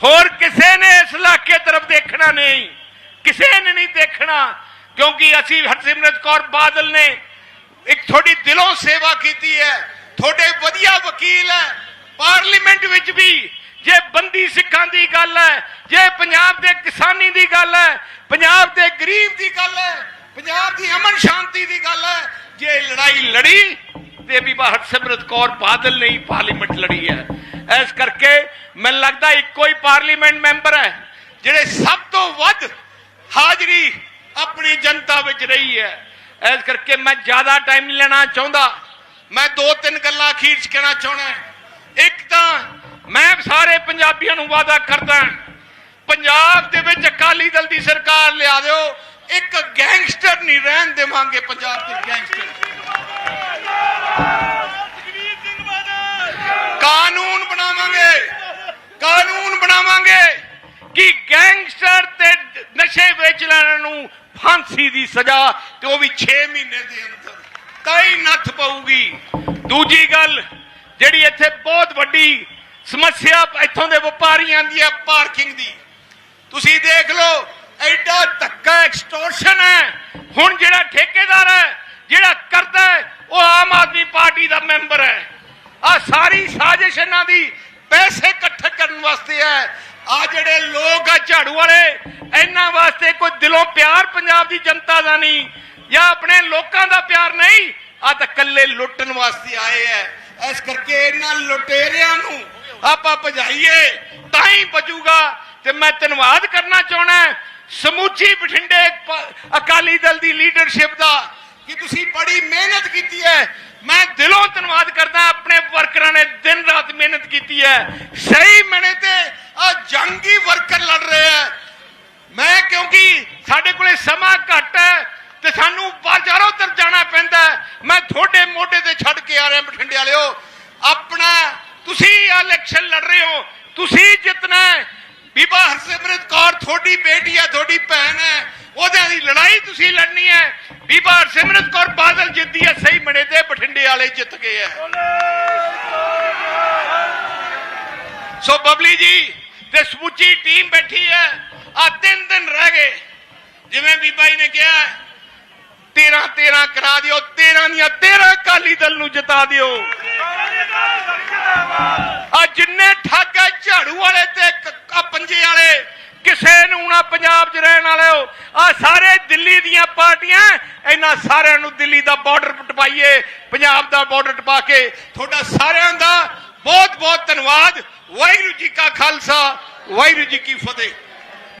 ਹੋਰ ਕਿਸੇ ਨੇ ਇਸ ਇਲਾਕੇ ਤਰਫ ਦੇਖਣਾ ਨਹੀਂ। ਕਿਸੇ ਨੇ ਨਹੀਂ ਦੇਖਣਾ ਕਿਉਂਕਿ ਅਸੀਂ ਹਰਸਿਮਰਤ ਕੌਰ ਬਾਦਲ ਨੇ ਇੱਕ ਤੁਹਾਡੀ ਦਿਲੋਂ ਸੇਵਾ ਕੀਤੀ ਹੈ ਤੁਹਾਡੇ ਵਧੀਆ ਵਕੀਲ ਹੈ ਪਾਰਲੀਮੈਂਟ ਵਿੱਚ ਵੀ ਜੇ ਬੰਦੀ ਸਿੱਖਾਂ ਦੀ ਗੱਲ ਹੈ ਜੇ ਪੰਜਾਬ ਦੇ ਕਿਸਾਨੀ ਦੀ ਗੱਲ ਹੈ ਪੰਜਾਬ ਦੇ ਗਰੀਬ ਦੀ ਗੱਲ ਹੈ ਪੰਜਾਬ ਦੀ ਅਮਨ ਸ਼ਾਂਤੀ ਦੀ ਗੱਲ ਹੈ ਜੇ ਲੜਾਈ ਲੜੀ ਤੇ ਵੀ ਹਰਸਿਮਰਤ ਕੌਰ ਬਾਦਲ ਨੇ ਹੀ ਪਾਰਲੀਮੈਂਟ ਲੜੀ ਹੈ ਇਸ ਕਰਕੇ ਮੈਨੂੰ ਲੱਗਦਾ ਇੱਕੋ ਹੀ ਪਾਰਲੀਮੈਂਟ ਮੈਂਬਰ ਹੈ ਜਿਹੜੇ ਸਭ ਤੋਂ ਵੱਧ ਹਾਜ਼ਰੀ ਆਪਣੀ ਜਨਤਾ ਵਿੱਚ ਰਹੀ ਹੈ। ਇਸ ਕਰਕੇ ਮੈਂ ਜ਼ਿਆਦਾ ਟਾਈਮ ਨਹੀਂ ਲੈਣਾ ਚਾਹੁੰਦਾ। ਮੈਂ ਦੋ ਤਿੰਨ ਗੱਲਾਂ ਅਖੀਰ 'ਚ ਕਹਿਣਾ ਚਾਹੁੰਦਾ ਇੱਕ ਤਾਂ ਮੈਂ ਸਾਰੇ ਪੰਜਾਬੀਆਂ ਨੂੰ ਵਾਅਦਾ ਕਰਦਾ ਪੰਜਾਬ ਦੇ ਵਿੱਚ ਅਕਾਲੀ ਦਲ ਦੀ ਸਰਕਾਰ ਲਿਆ ਦਿਓ। ਇੱਕ ਗੈਂਗਸਟਰ ਨਹੀਂ ਰਹਿਣ ਦੇਵਾਂਗੇ ਪੰਜਾਬ ਦੇ ਗੈਂਗਸਟਰ। ਕਾਨੂੰਨ ਬਣਾਵਾਂਗੇ। ਕਾਨੂੰਨ ਬਣਾਵਾਂਗੇ ਕਿ ਗੈਂਗਸਟਰ ਤੇ ਨਸ਼ੇ ਵੇਚਣ ਵਾਲਿਆਂ ਨੂੰ ਫਾਂਸੀ ਦੀ ਸਜ਼ਾ ਤੇ ਉਹ ਵੀ 6 ਮਹੀਨੇ ਦੇ ਅੰਦਰ ਤਾਂ ਨੱਥ ਪਊਗੀ। ਦੂਜੀ ਗੱਲ, ਜਿਹੜੀ ਇੱਥੇ ਬਹੁਤ ਵੱਡੀ ਸਮੱਸਿਆ ਇੱਥੋਂ ਦੇ ਵਪਾਰੀਆਂ ਦੀ ਹੈ ਪਾਰਕਿੰਗ ਦੀ। ਤੁਸੀਂ ਦੇਖ ਲਓ, ਐਡਾ ਧੱਕਾ ਐਕਸਟੋਰਸ਼ਨ ਹੈ। ਹੁਣ ਜਿਹੜਾ ਠੇਕੇਦਾਰ ਹੈ, ਜਿਹੜਾ ਕਰਦਾ ਉਹ ਆਮ ਆਦਮੀ ਪਾਰਟੀ ਦਾ ਮੈਂਬਰ ਹੈ। ਆ ਸਾਰੀ ਸਾਜ਼ਿਸ਼ ਇਹਨਾਂ ਦੀ ਪੈਸੇ ਇਕੱਠੇ ਕਰਨ ਵਾਸਤੇ ਹੈ। ਆ ਜਿਹੜੇ ਲੋਕ ਆ ਝਾੜੂ ਵਾਲੇ, ਇਹਨਾਂ ਵਾਸਤੇ ਕੋਈ ਦਿਲੋਂ ਪਿਆਰ ਪੰਜਾਬ ਦੀ ਜਨਤਾ ਦਾ ਨਹੀਂ, ਜਾਂ ਆਪਣੇ ਲੋਕਾਂ ਦਾ ਪਿਆਰ ਨਹੀਂ ਆ ਤਾਂ ਕੱਲੇ ਲੁੱਟਣ ਵਾਸਤੇ ਆਏ ਐ। ਇਸ ਕਰਕੇ ਇਹਨਾਂ ਲੁਟੇਰਿਆਂ ਨੂੰ ਆਪਾਂ ਭਜਾਈਏ, ਤਾਂ ਹੀ ਬਚੂਗਾ ਤੇ ਮੈਂ ਧੰਨਵਾਦ ਕਰਨਾ ਚਾਹਣਾ ਸਮੁੱਚੀ ਬਠਿੰਡੇ ਅਕਾਲੀ ਦਲ ਦੀ ਲੀਡਰਸ਼ਿਪ ਦਾ ਕਿ ਤੁਸੀਂ ਬੜੀ ਮਿਹਨਤ ਕੀਤੀ ਹੈ। ਮੈਂ ਦਿਲੋਂ ਧੰਨਵਾਦ ਕਰਦਾ, ਆਪਣੇ ਵਰਕਰਾਂ ਨੇ ਦਿਨ ਰਾਤ ਮਿਹਨਤ ਕੀਤੀ ਹੈ। ਸਹੀ ਮਨੇ ਤੇ ਆ ਜੰਗੀ ਵਰਕਰ ਲੜ ਰਹੇ ਆ ਮੈਂ ਕਿਉਂਕਿ ਸਾਡੇ ਕੋਲੇ ਸਮਾਂ ਘੱਟ ਹੈ ਤੇ ਸਾਨੂੰ ਬਾਜ਼ਾਰੋਂ ਤਰ ਜਾਣਾ ਪੈਂਦਾ ਮੈਂ ਤੁਹਾਡੇ ਮੋਢੇ ਤੇ ਛੱਡ ਕੇ ਆ ਰਿਹਾ ਬਠਿੰਡੇ ਵਾਲਿਓ। ਆਪਣਾ ਤੁਸੀਂ ਇਲੈਕਸ਼ਨ ਲੜ ਰਹੇ ਹੋ। ਤੁਸੀਂ ਜਿੱਤਣਾ ਹੈ। ਬੀਬਾ ਹਰਸਿਮਰਤ ਕੌਰ ਤੁਹਾਡੀ ਬੇਟੀ ਹੈ ਤੁਹਾਡੀ ਭੈਣ ਹੈ। ਉਹਦੇ ਦੀ ਲੜਾਈ ਤੁਸੀਂ ਲੜਨੀ ਹੈ। ਬੀਬਾ ਹਰਸਿਮਰਤ ਕੌਰ ਬਾਦਲ ਜਿੱਤੀ ਹੈ, ਸਹੀ ਮਣੇ ਤੇ ਬਠਿੰਡੇ ਵਾਲੇ ਜਿੱਤ ਗਏ ਹੈ। ਸੋ ਬਬਲੀ ਜੀ, ਤੇ ਸਮੁੱਚੀ ਟੀਮ ਬੈਠੀ ਹੈ। ਆ ਤਿੰਨ ਦਿਨ ਰਹਿ ਗਏ। ਜਿਵੇਂ ਬੀਬਾ ਜੀ ਨੇ ਕਿਹਾ 13 13 ਕਰਾ ਦਿਓ 13 ਦੀਆਂ 13 ਅਕਾਲੀ ਦਲ ਨੂੰ ਜਿਤਾ ਦਿਓ। ਆ ਜਿੰਨੇ ਠੱਗ ਹੈ, ਝਾੜੂ ਵਾਲੇ ਤੇ ਕ- ਪੰਜੇ ਵਾਲੇ, ਕਿਸੇ ਨੂੰ ਨਾ ਪੰਜਾਬ 'ਚ ਰਹਿਣ ਵਾਲਿਓ ਆ ਸਾਰੇ ਦਿੱਲੀ ਦੀਆਂ ਪਾਰਟੀਆਂ, ਇਹਨਾਂ ਸਾਰਿਆਂ ਨੂੰ ਦਿੱਲੀ ਦਾ ਬਾਰਡਰ ਟਪਾਈਏ, ਪੰਜਾਬ ਦਾ ਬਾਰਡਰ ਟਪਾ ਕੇ, ਤੁਹਾਡਾ ਸਾਰਿਆਂ ਦਾ ਬਹੁਤ ਬਹੁਤ ਧੰਨਵਾਦ। ਵਾਹਿਗੁਰੂ ਜੀ ਕਾ ਖਾਲਸਾ, ਵਾਹਿਗੁਰੂ ਜੀ ਕੀ ਫਤਿਹ।